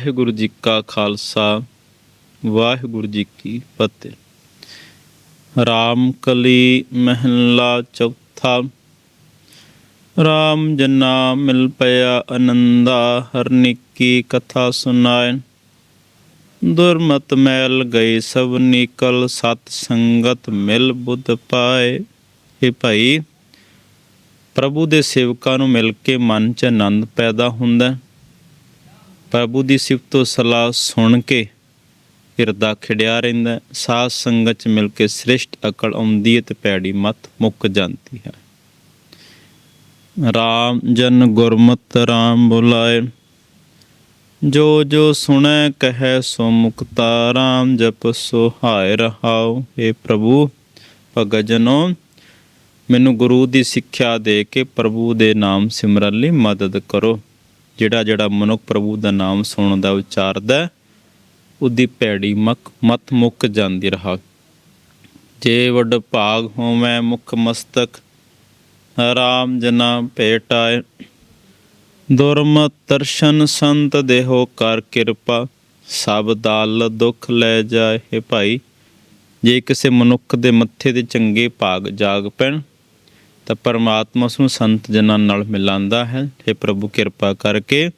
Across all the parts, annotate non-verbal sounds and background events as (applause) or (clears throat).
ਵਾਹਿਗੁਰੂ ਜੀ ਕਾ ਖਾਲਸਾ, ਵਾਹਿਗੁਰੂ ਜੀ ਕੀ ਫਤਿਹ। ਰਾਮ ਕਲੀ ਮਹਿਲਾ ਚੌਥਾ, ਰਾਮ ਜਨਾ ਮਿਲ ਪਿਆ ਅਨੰਦਾ ਹਰਨਿ ਕੀ ਕਥਾ ਸੁਨਾਏ ਦੁਰਮਤ ਮੈਲ ਗਏ ਸਭ ਨਿਕਲ, ਸਤ ਸੰਗਤ ਮਿਲ ਬੁੱਧ ਪਾਏ। ਇਹ ਭਾਈ, ਪ੍ਰਭੂ ਦੇ ਸੇਵਕਾਂ ਨੂੰ ਮਿਲ ਕੇ ਮਨ 'ਚ ਆਨੰਦ ਪੈਦਾ ਹੁੰਦਾ ਹੈ। ਪ੍ਰਭੂ ਦੀ ਸਿਫਤ ਸਲਾਹ ਸੁਣ ਕੇ ਹਿਰਦਾ ਖਿੜਿਆ ਰਹਿੰਦਾ ਹੈ। ਸਾਧ ਸੰਗਤ 'ਚ ਮਿਲ ਕੇ ਸ੍ਰਿਸ਼ਟ ਅਕਲ ਆਉਂਦੀ ਹੈ ਤੇ ਪੈੜੀ ਮਤ ਮੁੱਕ ਜਾਂਦੀ ਹੈ। ਰਾਮ ਜਨ ਗੁਰਮਤ, ਰਾਮ ਬੁਲਾਏ। ਜੋ ਜੋ ਸੁਣੈ ਕਹੈ ਸੋ ਮੁਕਤਾ, ਰਾਮ ਜਪ ਸੋ ਹਾਇ ਰਹਾਉ। ਏ ਪ੍ਰਭੂ, ਭਗਤ ਜਨੋ, ਮੈਨੂੰ ਗੁਰੂ ਦੀ ਸਿੱਖਿਆ ਦੇ ਕੇ ਪ੍ਰਭੂ ਦੇ ਨਾਮ ਸਿਮਰਨ ਲਈ ਮਦਦ ਕਰੋ। ਜਿਹੜਾ ਜਿਹੜਾ ਮਨੁੱਖ ਪ੍ਰਭੂ ਦਾ ਨਾਮ ਸੁਣਦਾ ਉਚਾਰਦਾ ਉਹਦੀ ਭੈੜੀ ਮਕ, ਮਤ ਮੁੱਕ ਜਾਂਦੀ ਰਹਾ। ਜੇ ਵੱਡ ਭਾਗ ਹੋਵੇਂ ਮੁਖ ਮਸਤਕ, ਰਾਮ ਜਨਾ ਭੇਟਾਏ ਦੁਰਮ ਦਰਸ਼ਨ ਸੰਤ ਦੇਹੋ ਕਰ ਕਿਰਪਾ, ਸਭ ਦਾਲ ਦੁੱਖ ਲੈ ਜਾਏ ਭਾਈ। ਜੇ ਕਿਸੇ ਮਨੁੱਖ ਦੇ ਮੱਥੇ ਤੇ ਚੰਗੇ ਭਾਗ ਜਾਗ ਪੈਣ ਤਾਂ ਪਰਮਾਤਮਾ ਉਸ ਨੂੰ ਸੰਤ ਜਨਾਂ ਨਾਲ ਮਿਲਾਉਂਦਾ ਹੈ। हे ਪ੍ਰਭੂ, ਕਿਰਪਾ ਕਰਕੇ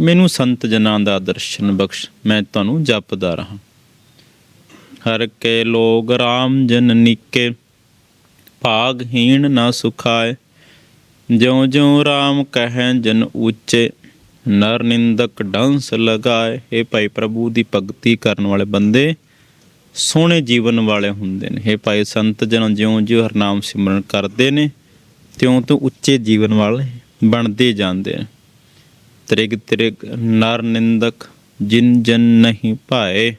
ਮੈਨੂੰ ਸੰਤ ਜਨਾਂ ਦਾ ਦਰਸ਼ਨ ਬਖਸ਼। ਮੈਂ ਤੁਹਾਨੂੰ ਜਪਦਾ ਰਹਾ। ਹਰ ਕੇ ਲੋਗ RAM ਜਨ ਨੀਕੇ, ਭਾਗਹੀਣ ਨਾ ਸੁਖਾਏ। ਜਿਉ ਜਿਉ RAM ਕਹੈ ਜਨ ਉੱਚੇ, ਨਰ ਨਿੰਦਕ ਡਾਂਸ ਲਗਾਏ। हे ਭਾਈ ਪ੍ਰਭੂ ਦੀ ਭਗਤੀ ਕਰਨ ਵਾਲੇ ਬੰਦੇ ਸੋਹਣੇ ਜੀਵਨ ਵਾਲੇ ਹੁੰਦੇ ਨੇ। हे ਭਾਈ ਸੰਤ ਜਨ ਜਿਉਂ ਜਿਉਂ ਹਰਨਾਮ ਸਿਮਰਨ ਕਰਦੇ ਨੇ, ਤਿਉਂ ਤੋਂ ਉੱਚੇ ਜੀਵਨ ਵਾਲੇ ਬਣਦੇ ਜਾਂਦੇ ਨੇ। ਤ੍ਰਿਗ ਤ੍ਰਿਗ ਨਰ ਨਿੰਦਕ ਜਿਨ ਜਨ ਨਹੀਂ ਭਾਏ,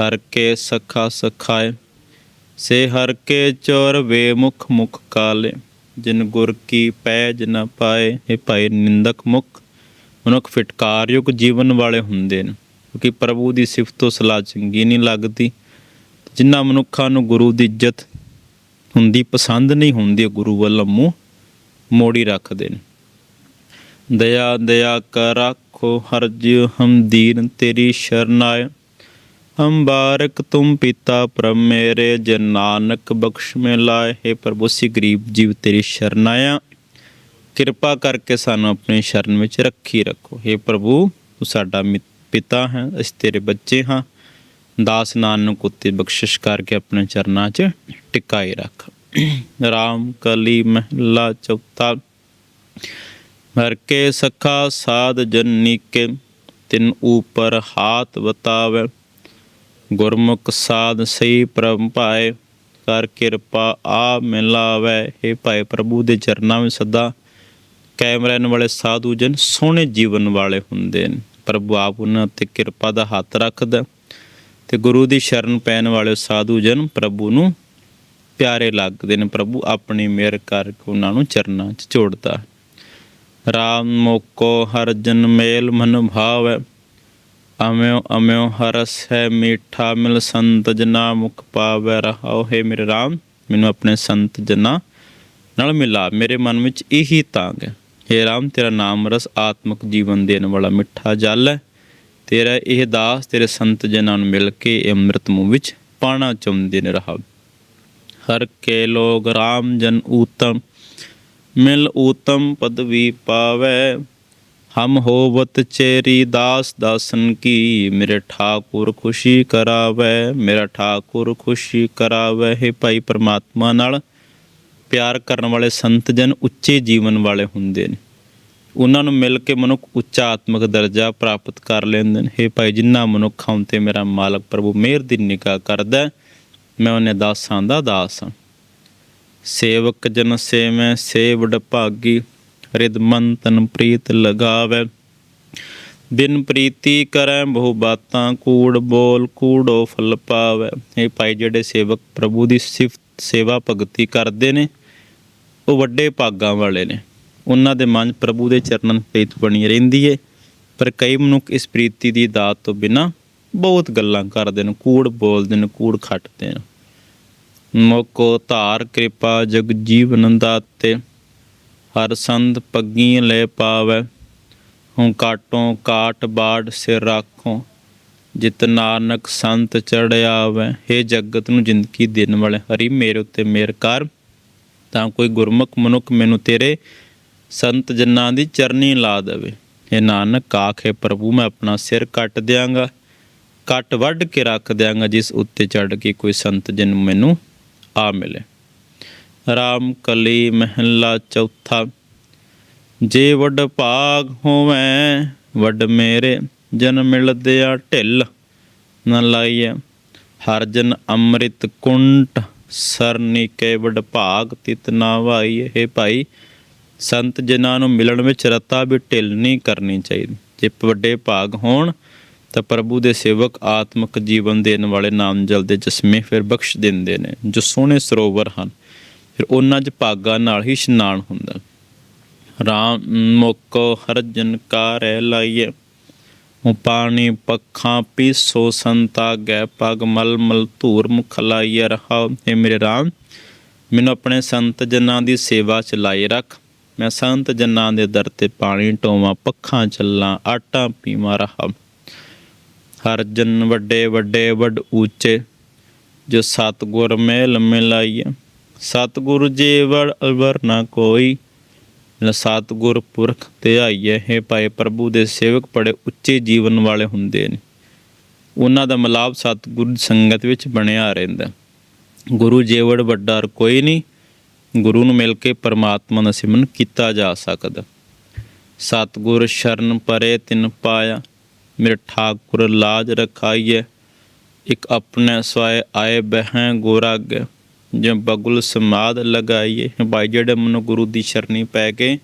ਹਰ ਕੇ ਸਖਾ ਸਖਾਏ। ਸੇ ਹਰ ਕੇ ਚੋਰ ਵੇ ਮੁਖ ਮੁਖ ਕਾਲੇ, ਜਿਨ ਗੁਰ ਕੀ ਪੈਜ ਨ ਪਾਏ। ਇਹ ਭਾਈ ਨਿੰਦਕ ਮੁਖ, ਮਨੁੱਖ ਫਿਟਕਾਰਯੁਗ ਜੀਵਨ ਵਾਲੇ ਹੁੰਦੇ ਨੇ। ਕਿਉਂਕਿ ਪ੍ਰਭੂ ਦੀ ਸਿਫਤ ਤੋਂ ਸਲਾਹ ਚੰਗੀ ਨਹੀਂ ਲੱਗਦੀ। ਜਿਨ੍ਹਾਂ ਮਨੁੱਖਾਂ ਨੂੰ ਗੁਰੂ ਦੀ ਇੱਜ਼ਤ ਹੁੰਦੀ, ਪਸੰਦ ਨਹੀਂ ਹੁੰਦੀ, ਉਹ ਗੁਰੂ ਵੱਲੋਂ ਮੂੰਹ ਮੋੜੀ ਰੱਖਦੇ ਨੇ। ਦਇਆ ਦਇਆ ਕਰ ਰੱਖੋ ਹਰ ਜਿਉ ਹਮ ਦੀਨ ਤੇਰੀ ਸ਼ਰਨਾਏ। ਹਮ ਬਾਰਕ ਤੁਮ ਪਿਤਾ ਪ੍ਰਭ ਮੇਰੇ, ਜਨ ਨਾਨਕ ਬਖਸ਼ ਮੇ ਲਾਏ। ਹੈ ਪ੍ਰਭੂ ਸੀ ਗਰੀਬ ਜੀਵ ਤੇਰੀ ਸ਼ਰਨ ਆਇਆ ਕਿਰਪਾ ਕਰਕੇ ਸਾਨੂੰ ਆਪਣੀ ਸ਼ਰਨ ਵਿੱਚ ਰੱਖੀ ਰੱਖੋ। ਹੈ ਪ੍ਰਭੂ, ਤੂੰ ਸਾਡਾ ਮਿੱਤਰ ਪਿਤਾ ਹੈ, ਅਸੀਂ ਤੇਰੇ ਬੱਚੇ ਹਾਂ। ਦਾਸ ਨਾਨਕ ਉਤੇ ਬਖਸ਼ਿਸ਼ ਕਰਕੇ ਆਪਣੇ ਚਰਨਾਂ 'ਚ ਟਿਕਾਏ ਰੱਖ। ਰਾਮ ਕਲੀ ਮਹਿਲਾ ਚੌਥਾ, ਹਰ ਕੇ ਸਖਾ ਸਾਧ ਜਨੀਕੇ ਤਿਨ ਉਪਰ ਹਾਥ ਬਤਾਵੇ ਗੁਰਮੁਖ ਸਾਧ ਸਹੀ ਪ੍ਰਭ ਭਾਏ ਕਰ ਕਿਰਪਾ ਆ ਮਿਲਾਵੇ। हे ਭਾਈ ਪ੍ਰਭੂ ਦੇ ਚਰਨਾਂ ਵਿੱਚ ਸਦਾ ਕਾਇਮ ਵਾਲੇ ਸਾਧੂ ਜਨ, ਸੋਹਣੇ ਜੀਵਨ ਵਾਲੇ ਹੁੰਦੇ ਨੇ। ਪ੍ਰਭੂ ਆਪ ਉਹਨਾਂ ਤੇ ਕਿਰਪਾ ਦਾ ਹੱਥ ਰੱਖਦਾ ਤੇ ਗੁਰੂ ਦੀ ਸ਼ਰਨ ਪੈਣ ਵਾਲੇ ਸਾਧੂ ਜਨ ਪ੍ਰਭੂ ਨੂੰ ਪਿਆਰੇ ਲੱਗਦੇ ਨੇ ਪ੍ਰਭੂ ਆਪਣੀ ਮਿਹਰ ਕਰਕੇ ਉਹਨਾਂ ਨੂੰ ਚਰਨਾਂ 'ਚ ਜੋੜਦਾ ਹੈ। ਮੋਕੋ ਹਰ ਜਨ ਮੇਲ ਮਨ ਭਾਵੈ, ਅਮਿਓ ਅਮਿਓ ਹਰਸ ਹੈ ਮੀਠਾ ਮਿਲ ਸੰਤ ਜਨਾ ਮੁਖ ਪਾਵੈ ਰਹਾਓ ਹੈ ਮੇਰੇ ਰਾਮ, ਮੈਨੂੰ ਆਪਣੇ ਸੰਤ ਜਨਾ ਨਾਲ ਮਿਲਾ, ਮੇਰੇ ਮਨ ਵਿੱਚ ਇਹੀ ਤਾਂਗ ਹੈ हे ਰਾਮ, ਤੇਰਾ ਨਾਮ ਰਸ ਆਤਮਿਕ ਜੀਵਨ ਦੇਣ ਵਾਲਾ ਮਿੱਠਾ ਜਲ ਹੈ। ਤੇਰਾ ਇਹ ਦਾਸ, ਤੇਰੇ ਸੰਤ ਜਨਾਂ ਨੂੰ ਮਿਲ ਕੇ ਇਹ ਅੰਮ੍ਰਿਤ ਮੂੰਹ ਵਿੱਚ ਪਾਣਾ ਚਾਹੁੰਦੇ ਨੇ ਰਹਾ ਹਰ ਕੇ ਲੋਗ ਰਾਮ ਜਨ ਊਤਮ, ਮਿਲ ਊਤਮ ਪਦਵੀ ਪਾਵੈ। ਹਮ ਹੋਵਤ ਚੇਰੀ ਦਾਸ ਦਾਸਨ ਕੀ, ਮੇਰੇ ਠਾਕੁਰ ਖੁਸ਼ੀ ਕਰਾਵੇ। ਮੇਰਾ ਠਾਕੁਰ ਖੁਸ਼ੀ ਕਰਾਵੇ ਹੈ ਭਾਈ ਪਰਮਾਤਮਾ ਨਾਲ। ਪਿਆਰ ਕਰਨ ਵਾਲੇ ਸੰਤ ਜਨ ਉੱਚੇ ਜੀਵਨ ਵਾਲੇ ਹੁੰਦੇ ਨੇ। ਉਹਨਾਂ ਨੂੰ ਮਿਲ ਕੇ ਮਨੁੱਖ ਉੱਚਾ ਆਤਮਿਕ ਦਰਜਾ ਪ੍ਰਾਪਤ ਕਰ ਲੈਂਦੇ ਨੇ। हे ਭਾਈ, ਜਿੰਨਾ ਮਨੁੱਖਾਂ ਉਤੇ ਮੇਰਾ ਮਾਲਕ ਪ੍ਰਭੂ ਮਿਹਰ ਦੀ ਨਿਗਾਹ ਕਰਦਾ ਮੈਂ ਉਹਨੇ ਦਾਸਾਂ ਦਾ ਦਾਸ ਹਾਂ। ਸੇਵਕ ਜਨ ਸੇਵੈ, ਸੇਵਡ ਭਾਗੀ, ਰਿਦ ਮਨ ਤਨ ਪ੍ਰੀਤ ਲਗਾਵੇ। ਬਿਨ ਪ੍ਰੀਤੀ ਕਰੈ ਬਹੁ ਬਾਤਾਂ, ਕੂੜ ਬੋਲ ਕੂੜੋ ਫਲ ਪਾਵੇ। ਇਹ ਭਾਈ, ਜਿਹੜੇ ਸੇਵਕ ਪ੍ਰਭੂ ਦੀ ਸਿਫਤ, ਸੇਵਾ ਭਗਤੀ ਕਰਦੇ ਨੇ ਉਹ ਵੱਡੇ ਭਾਗਾਂ ਵਾਲੇ ਨੇ। ਉਹਨਾਂ ਦੇ ਮਨ ਪ੍ਰਭੂ ਦੇ ਚਰਨਾਂ ਪ੍ਰੀਤ ਬਣੀ ਰਹਿੰਦੀ ਏ। ਪਰ ਕਈ ਮਨੁੱਖ ਇਸ ਪ੍ਰੀਤੀ ਦੀ ਦਾਤ ਤੋਂ ਬਿਨਾ ਬਹੁਤ ਗੱਲਾਂ ਕਰਦੇ ਨੇ, ਕੂੜ ਬੋਲਦੇ ਨੇ, ਕੂੜ ਖੱਟਦੇ ਨੇ। ਮੋਕੋ ਧਾਰ, ਕਿਰਪਾ, ਜਗ ਜੀਵਨ ਦਾਤੇ ਹਰ ਸੰਦ ਪੱਗੀ ਲੈ ਪਾਵੇ। ਹੂੰ ਕਾਟੋਂ ਕਾਟ ਬਾੜ ਸਿਰ ਰਾਖੋਂ। ਜਿਤ ਨਾਨਕ ਸੰਤ ਚੜਿਆ ਆਵੇ। हे ਜਗਤ ਨੂੰ ਜ਼ਿੰਦਗੀ ਦੇਣ ਵਾਲੇ, ਹਰੀ ਮੇਰੇ ਉੱਤੇ ਮਿਹਰ ਕਰ। ਤਾਂ ਕੋਈ ਗੁਰਮੁਖ ਮਨੁੱਖ ਮੈਨੂੰ ਤੇਰੇ ਸੰਤ ਜਨਾਂ ਦੀ ਚਰਨੀ ਲਾ ਦੇਵੇ। ਇਹ ਨਾਨਕ ਆਖੇ ਪ੍ਰਭੂ, ਮੈਂ ਆਪਣਾ ਸਿਰ ਕੱਟ ਦਿਆਂਗਾ, ਕੱਟ ਵੱਢ ਕੇ ਰੱਖ ਦਿਆਂਗਾ, ਜਿਸ ਉੱਤੇ ਚੜ ਕੇ ਕੋਈ ਸੰਤ ਜਨ ਮੈਨੂੰ ਆ ਮਿਲੇ। ਰਾਮ ਕਲੀ ਮਹਿਲਾ ਚੌਥਾ, ਜੇ ਵੱਡ ਭਾਗ ਹੋਵੇ, ਵੱਡ ਮੇਰੇ ਜਨ ਮਿਲਦਿਆ ਢਿੱਲ ਨ ਲਾਈਐ। ਹਰ ਜਨ ਅੰਮ੍ਰਿਤ ਕੁੰਟ ਸਰਨੀ ਕੇ ਤਿਤ ਨਾ ਵਾਈਏ ਹੈ ਭਾਈ। ਸੰਤ ਜਨਾਂ ਨੂੰ ਮਿਲਣ ਵਿੱਚ ਰਤਾ ਵੀ ਢਿੱਲ ਨਹੀਂ ਕਰਨੀ ਚਾਹੀਦੀ। ਜੇ ਵੱਡੇ ਭਾਗ ਹੋਣ, ਤਾਂ ਪ੍ਰਭੂ ਦੇ ਸੇਵਕ ਆਤਮਿਕ ਜੀਵਨ ਦੇਣ ਵਾਲੇ ਨਾਮ ਜਲ ਦੇ ਜਸਮੇ ਫਿਰ ਬਖਸ਼ ਦਿੰਦੇ ਨੇ, ਜੋ ਸੋਹਣੇ ਸਰੋਵਰ ਹਨ। ਫਿਰ ਉਹਨਾਂ 'ਚ ਭਾਗਾਂ ਨਾਲ ਹੀ ਇਸ਼ਨਾਨ ਹੁੰਦਾ। ਰਾਮ ਮੁਕੋ ਹਰ ਕਾ ਰਹਿ ਲਾਈਏ ਹੂੰ ਪਾਣੀ ਪੱਖਾਂ ਪੀਸੋ ਸੰਤਾ ਗੈ ਪਗ ਮਲ ਮਲ ਧੂਰ ਮੁਖ ਲਾਈਏ ਰਹਾ। ਹੈ ਮੇਰੇ ਰਾਮ, ਮੈਨੂੰ ਆਪਣੇ ਸੰਤ ਜਨਾਂ ਦੀ ਸੇਵਾ ਚ ਲਾਏ ਰੱਖ। ਮੈਂ ਸੰਤ ਜਨਾਂ ਦੇ ਦਰ ਤੇ ਪਾਣੀ ਢੋਵਾਂ, ਪੱਖਾਂ ਚੱਲਾਂ, ਆਟਾ ਪੀਵਾਂ ਰਹਾ। ਹਰ ਜਨ ਵੱਡੇ ਵੱਡੇ ਵੱਡ ਉੱਚੇ ਜੋ ਸਤਗੁਰ ਮੇਲ ਮਿਲਾਈਏ ਸਤਗੁਰ ਜੀ ਵੜ ਅਵਰ ਨਾ ਕੋਈ ਸਤਗੁਰ ਪੁਰਖ ਤੇ ਹੈ ਭਾਈ ਪ੍ਰਭੂ ਦੇ ਸੇਵਕ ਬੜੇ ਉੱਚੇ ਜੀਵਨ ਵਾਲੇ ਹੁੰਦੇ ਨੇ। ਉਹਨਾਂ ਦਾ ਮਲਾਪ ਸਤਗੁਰ ਸੰਗਤ ਵਿੱਚ ਬਣਿਆ ਰਹਿੰਦਾ। ਗੁਰੂ ਜੀਵੜ ਵੱਡਾ ਕੋਈ ਨਹੀਂ, ਗੁਰੂ ਨੂੰ ਮਿਲ ਕੇ ਪਰਮਾਤਮਾ ਦਾ ਸਿਮਰਨ ਕੀਤਾ ਜਾ ਸਕਦਾ। ਸਤਗੁਰ ਸ਼ਰਨ ਪਰੇ ਤਿਨ ਪਾਇਆ, ਮੇਰੇ ਠਾਕੁਰ ਲਾਜ ਰਖਾਈਏ। ਇੱਕ ਆਪਣੇ ਸਵਾਏ ਆਏ ਬਹਿ ਗੋਰਾਗ। ਜਿ ਬਗੁਲ ਸਮਾਦ ਲਗਾਈਏ, ਭਾਈ ਜਿਹੜੇ ਮਨੁ ਗੁਰੂ ਦੀ ਸ਼ਰਨੀ ਪੈ ਕੇ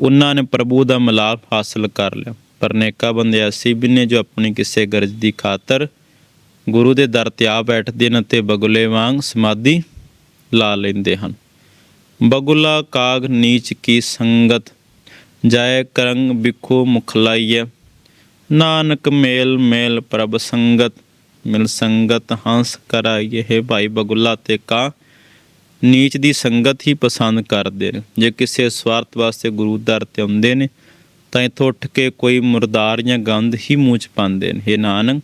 ਉਹਨਾਂ ਨੇ ਪ੍ਰਭੂ ਦਾ ਮਲਾਪ ਹਾਸਲ ਕਰ ਲਿਆ। ਪਰ ਨੇਕਾ ਬੰਦੇ ਐਸੀ ਵੀ ਨੇ ਜੋ ਆਪਣੀ ਕਿਸੇ ਗਰਜ ਦੀ ਖਾਤਰ ਗੁਰੂ ਦੇ ਦਰ ਤੇ ਆ ਬੈਠਦੇ ਨੇ ਤੇ ਬਗੁਲੇ ਵਾਂਗ ਸਮਾਧੀ ਲਾ ਲੈਂਦੇ ਹਨ। ਬਗੁਲਾ ਕਾਗ ਨੀਚ ਕੀ ਸੰਗਤ, ਜਾਏ ਕਰੰਗ ਬਿਖੋ ਮੁਖਲਾਈਏ ਨਾਨਕ ਮੇਲ ਮੇਲ ਪ੍ਰਭ ਸੰਗਤ ਮਿਲ ਸੰਗਤ ਹੰਸ ਕਰਾਈਏ, ਹੈ ਭਾਈ ਬਗੁਲਾ ਤੇ ਕਾ ਨੀਚ ਦੀ ਸੰਗਤ ਹੀ ਪਸੰਦ ਕਰਦੇ ਨੇ। ਜੇ ਕਿਸੇ ਸਵਾਰਥ ਵਾਸਤੇ ਗੁਰੂ ਦਰ ਤੇ ਆਉਂਦੇ ਨੇ, ਤਾਂ ਇਥੋਂ ਉੱਠ ਕੇ ਕੋਈ ਮੁਰਦਾਰ ਜਾਂ ਗੰਧ ਹੀ ਮੂੰਹ ਚ ਪਾਉਂਦੇ ਨੇ। हे ਨਾਨਕ,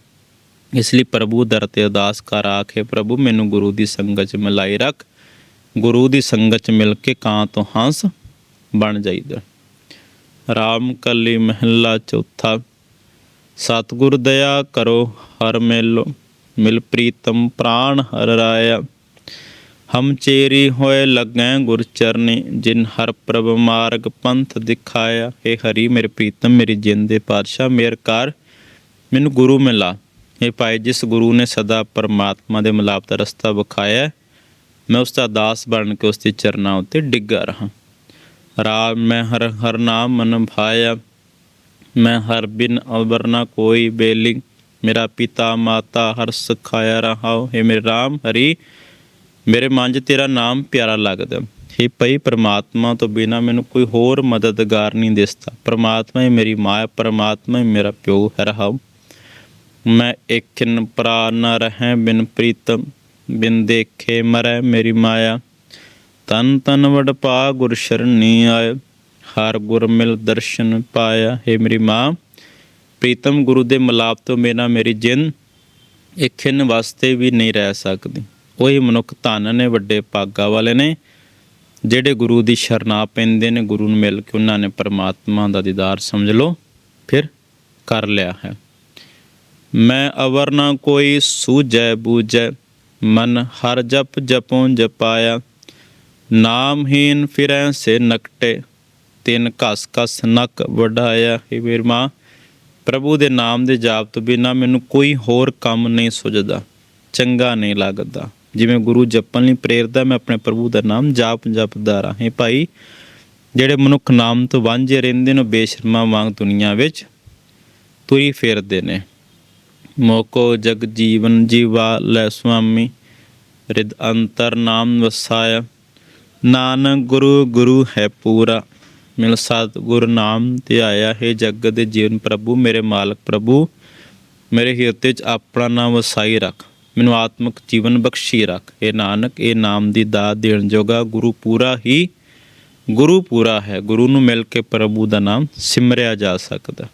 ਇਸ ਲਈ ਪ੍ਰਭੂ ਦਰ ਤੇ ਅਰਦਾਸ ਕਰ ਆਖੇ ਪ੍ਰਭੂ, ਮੈਨੂੰ ਗੁਰੂ ਦੀ ਸੰਗਤ ਚ ਮਿਲਾਈ ਰੱਖ। ਗੁਰੂ ਦੀ ਸੰਗਤ ਚ ਮਿਲ ਕੇ ਕਾਂ ਤੋਂ ਹੰਸ ਬਣ ਜਾਈਦਾ। ਰਾਮ ਕਲੀ ਮਹਿਲਾ ਚੌਥਾ। ਸਤਿਗੁਰ ਦਇਆ ਕਰੋ ਹਰ ਮੇਲੋ, ਮਿਲ ਪ੍ਰੀਤਮ ਪ੍ਰਾਨ ਹਰ ਰਾਇਆ। ਹਮ ਚੇਰੀ ਹੋਏ ਲੱਗੈ ਗੁਰ ਚਰਨੀ, ਜਿਨ ਹਰ ਪ੍ਰਭ ਮਾਰਗ ਪੰਥ ਦਿਖਾਇਆ। ਏ ਹਰੀ, ਮੇਰੇ ਪ੍ਰੀਤਮ, ਮੇਰੀ ਜਿੰਦ ਦੇ ਪਾਤਸ਼ਾਹ, ਮੇਰ ਕਰ, ਮੈਨੂੰ ਗੁਰੂ ਮਿਲਾ। ਇਹ ਭਾਈ, ਜਿਸ ਗੁਰੂ ਨੇ ਸਦਾ ਪਰਮਾਤਮਾ ਦੇ ਮਿਲਾਪ ਦਾ ਰਸਤਾ ਵਿਖਾਇਆ, ਮੈਂ ਉਸ ਦਾ ਦਾਸ ਬਣ ਕੇ ਉਸ ਦੇ ਚਰਨਾਂ ਉੱਤੇ ਡਿੱਗਾ ਰਹਾ। ਰਾਮ, ਮੈਂ ਹਰ ਹਰ ਨਾਮ ਮਨ ਭਾਇਆ ਮੈਂ ਹਰ ਬਿਨ ਅਵਰ ਨਾ ਕੋਈ ਮੇਰਾ ਪਿਤਾ ਮਾਤਾ ਹਰ ਸਖਾਇਆ ਰਹਾਉ। ਹੈ ਮੇਰੇ ਰਾਮ ਹਰੀ, ਮੇਰੇ ਮਨ 'ਚ ਤੇਰਾ ਨਾਮ ਪਿਆਰਾ ਲੱਗਦਾ। ਹੈ ਪਈ ਪ੍ਰਮਾਤਮਾ ਤੋਂ ਬਿਨਾ ਮੈਨੂੰ ਕੋਈ ਹੋਰ ਮਦਦਗਾਰ ਨਹੀਂ ਦਿਸਦਾ। ਪ੍ਰਮਾਤਮਾ ਹੀ ਮੇਰੀ ਮਾਂ ਹੈ ਪ੍ਰਮਾਤਮਾ ਹੀ ਮੇਰਾ ਪਿਓ ਹੈ ਰਹਾਉ। ਮੈਂ ਏਕਿਨ ਪ੍ਰਾ ਨ ਰਹਿ, ਬਿਨ ਪ੍ਰੀਤਮ, ਬਿਨ ਦੇਖੇ ਮਰੈ ਮੇਰੀ ਮਾਇਆ। ਤਨ ਤਨ ਵਡ ਪਾ ਗੁਰ ਸ਼ਰਣੀ ਆਏ ਹਰ ਗੁਰ ਮਿਲ ਦਰਸ਼ਨ ਪਾਇਆ। ਹੈ ਮੇਰੀ ਮਾਂ, ਪ੍ਰੀਤਮ ਗੁਰੂ ਦੇ ਮਲਾਪ ਤੋਂ ਬਿਨਾ ਮੇਰੀ ਜਿੰਨ ਇੱਕ ਖਿੰਨ ਵਾਸਤੇ ਵੀ ਨਹੀਂ ਰਹਿ ਸਕਦੀ। ਉਹੀ ਮਨੁੱਖ ਧਨ ਨੇ ਵੱਡੇ ਭਾਗਾ ਵਾਲੇ ਨੇ, ਜਿਹੜੇ ਗੁਰੂ ਦੀ ਸ਼ਰਨਾ ਪੈਂਦੇ ਨੇ, ਗੁਰੂ ਨੂੰ ਮਿਲ ਕੇ ਉਹਨਾਂ ਨੇ ਪਰਮਾਤਮਾ ਦਾ ਦੀਦਾਰ ਸਮਝ ਲਓ, ਫਿਰ ਕਰ ਲਿਆ ਹੈ। ਮੈਂ ਅਵਰ ਨਾ ਕੋਈ ਸੂਝੈ ਬੂਝੈ, ਮਨ ਹਰ ਜਪ ਜਪੋਂ ਜਪਾਇਆ, ਨਾਮਹੀਨ ਫਿਰੈ ਸੇ ਨਕਟੇ ਤਿੰਨ ਘਸ ਘਸ ਨੱਕ ਵਢਾਇਆ। ਇਹ ਮੇਰੀ ਮਾਂ, ਪ੍ਰਭੂ ਦੇ ਨਾਮ ਦੇ ਜਾਪ ਤੋਂ ਬਿਨਾ ਮੈਨੂੰ ਕੋਈ ਹੋਰ ਕੰਮ ਨਹੀਂ ਸੁਝਦਾ, ਚੰਗਾ ਨਹੀਂ ਲੱਗਦਾ। ਜਿਵੇਂ ਗੁਰੂ ਜਪਣ ਲਈ ਪ੍ਰੇਰਦਾ, ਮੈਂ ਆਪਣੇ ਪ੍ਰਭੂ ਦਾ ਨਾਮ ਜਾਪ ਜਪਦਾ ਰਹਾ। ਭਾਈ, ਜਿਹੜੇ ਮਨੁੱਖ ਨਾਮ ਤੋਂ ਵਾਂਝੇ ਰਹਿੰਦੇ ਨੇ ਬੇਸ਼ਰਮਾ ਵਾਂਗ ਦੁਨੀਆ ਵਿੱਚ ਤੁਰੀ ਫੇਰਦੇ ਨੇ। ਮੋਕੋ ਜਗ ਜੀਵਨ ਜੀਵਾ ਲੈ ਸੁਆਮੀ, ਰਿਦ ਅੰਤਰ ਨਾਮ ਵਸਾਇਆ। ਨਾਨਕ ਗੁਰੂ ਗੁਰੂ ਹੈ ਪੂਰਾ। ਮਿਲ ਸਤਿਗੁਰ ਨਾਮ ਧਿਆਇਆ ਹੈ ਜਗ ਦੇ ਜੀਵਨ ਪ੍ਰਭੂ, ਮੇਰੇ ਮਾਲਕ ਪ੍ਰਭੂ, ਮੇਰੇ ਹਿਰਦੇ 'ਚ ਆਪਣਾ ਨਾਮ ਵਸਾਈ ਰੱਖ, ਮੈਨੂੰ ਆਤਮਿਕ ਜੀਵਨ ਬਖਸ਼ੀ ਰੱਖ। ਇਹ ਨਾਨਕ, ਇਹ ਨਾਮ ਦੀ ਦਾਤ ਦੇਣ ਜੋਗਾ ਗੁਰੂ ਪੂਰਾ ਹੀ ਗੁਰੂ ਪੂਰਾ ਹੈ। ਗੁਰੂ ਨੂੰ ਮਿਲ ਕੇ ਪ੍ਰਭੂ ਦਾ ਨਾਮ ਸਿਮਰਿਆ ਜਾ ਸਕਦਾ।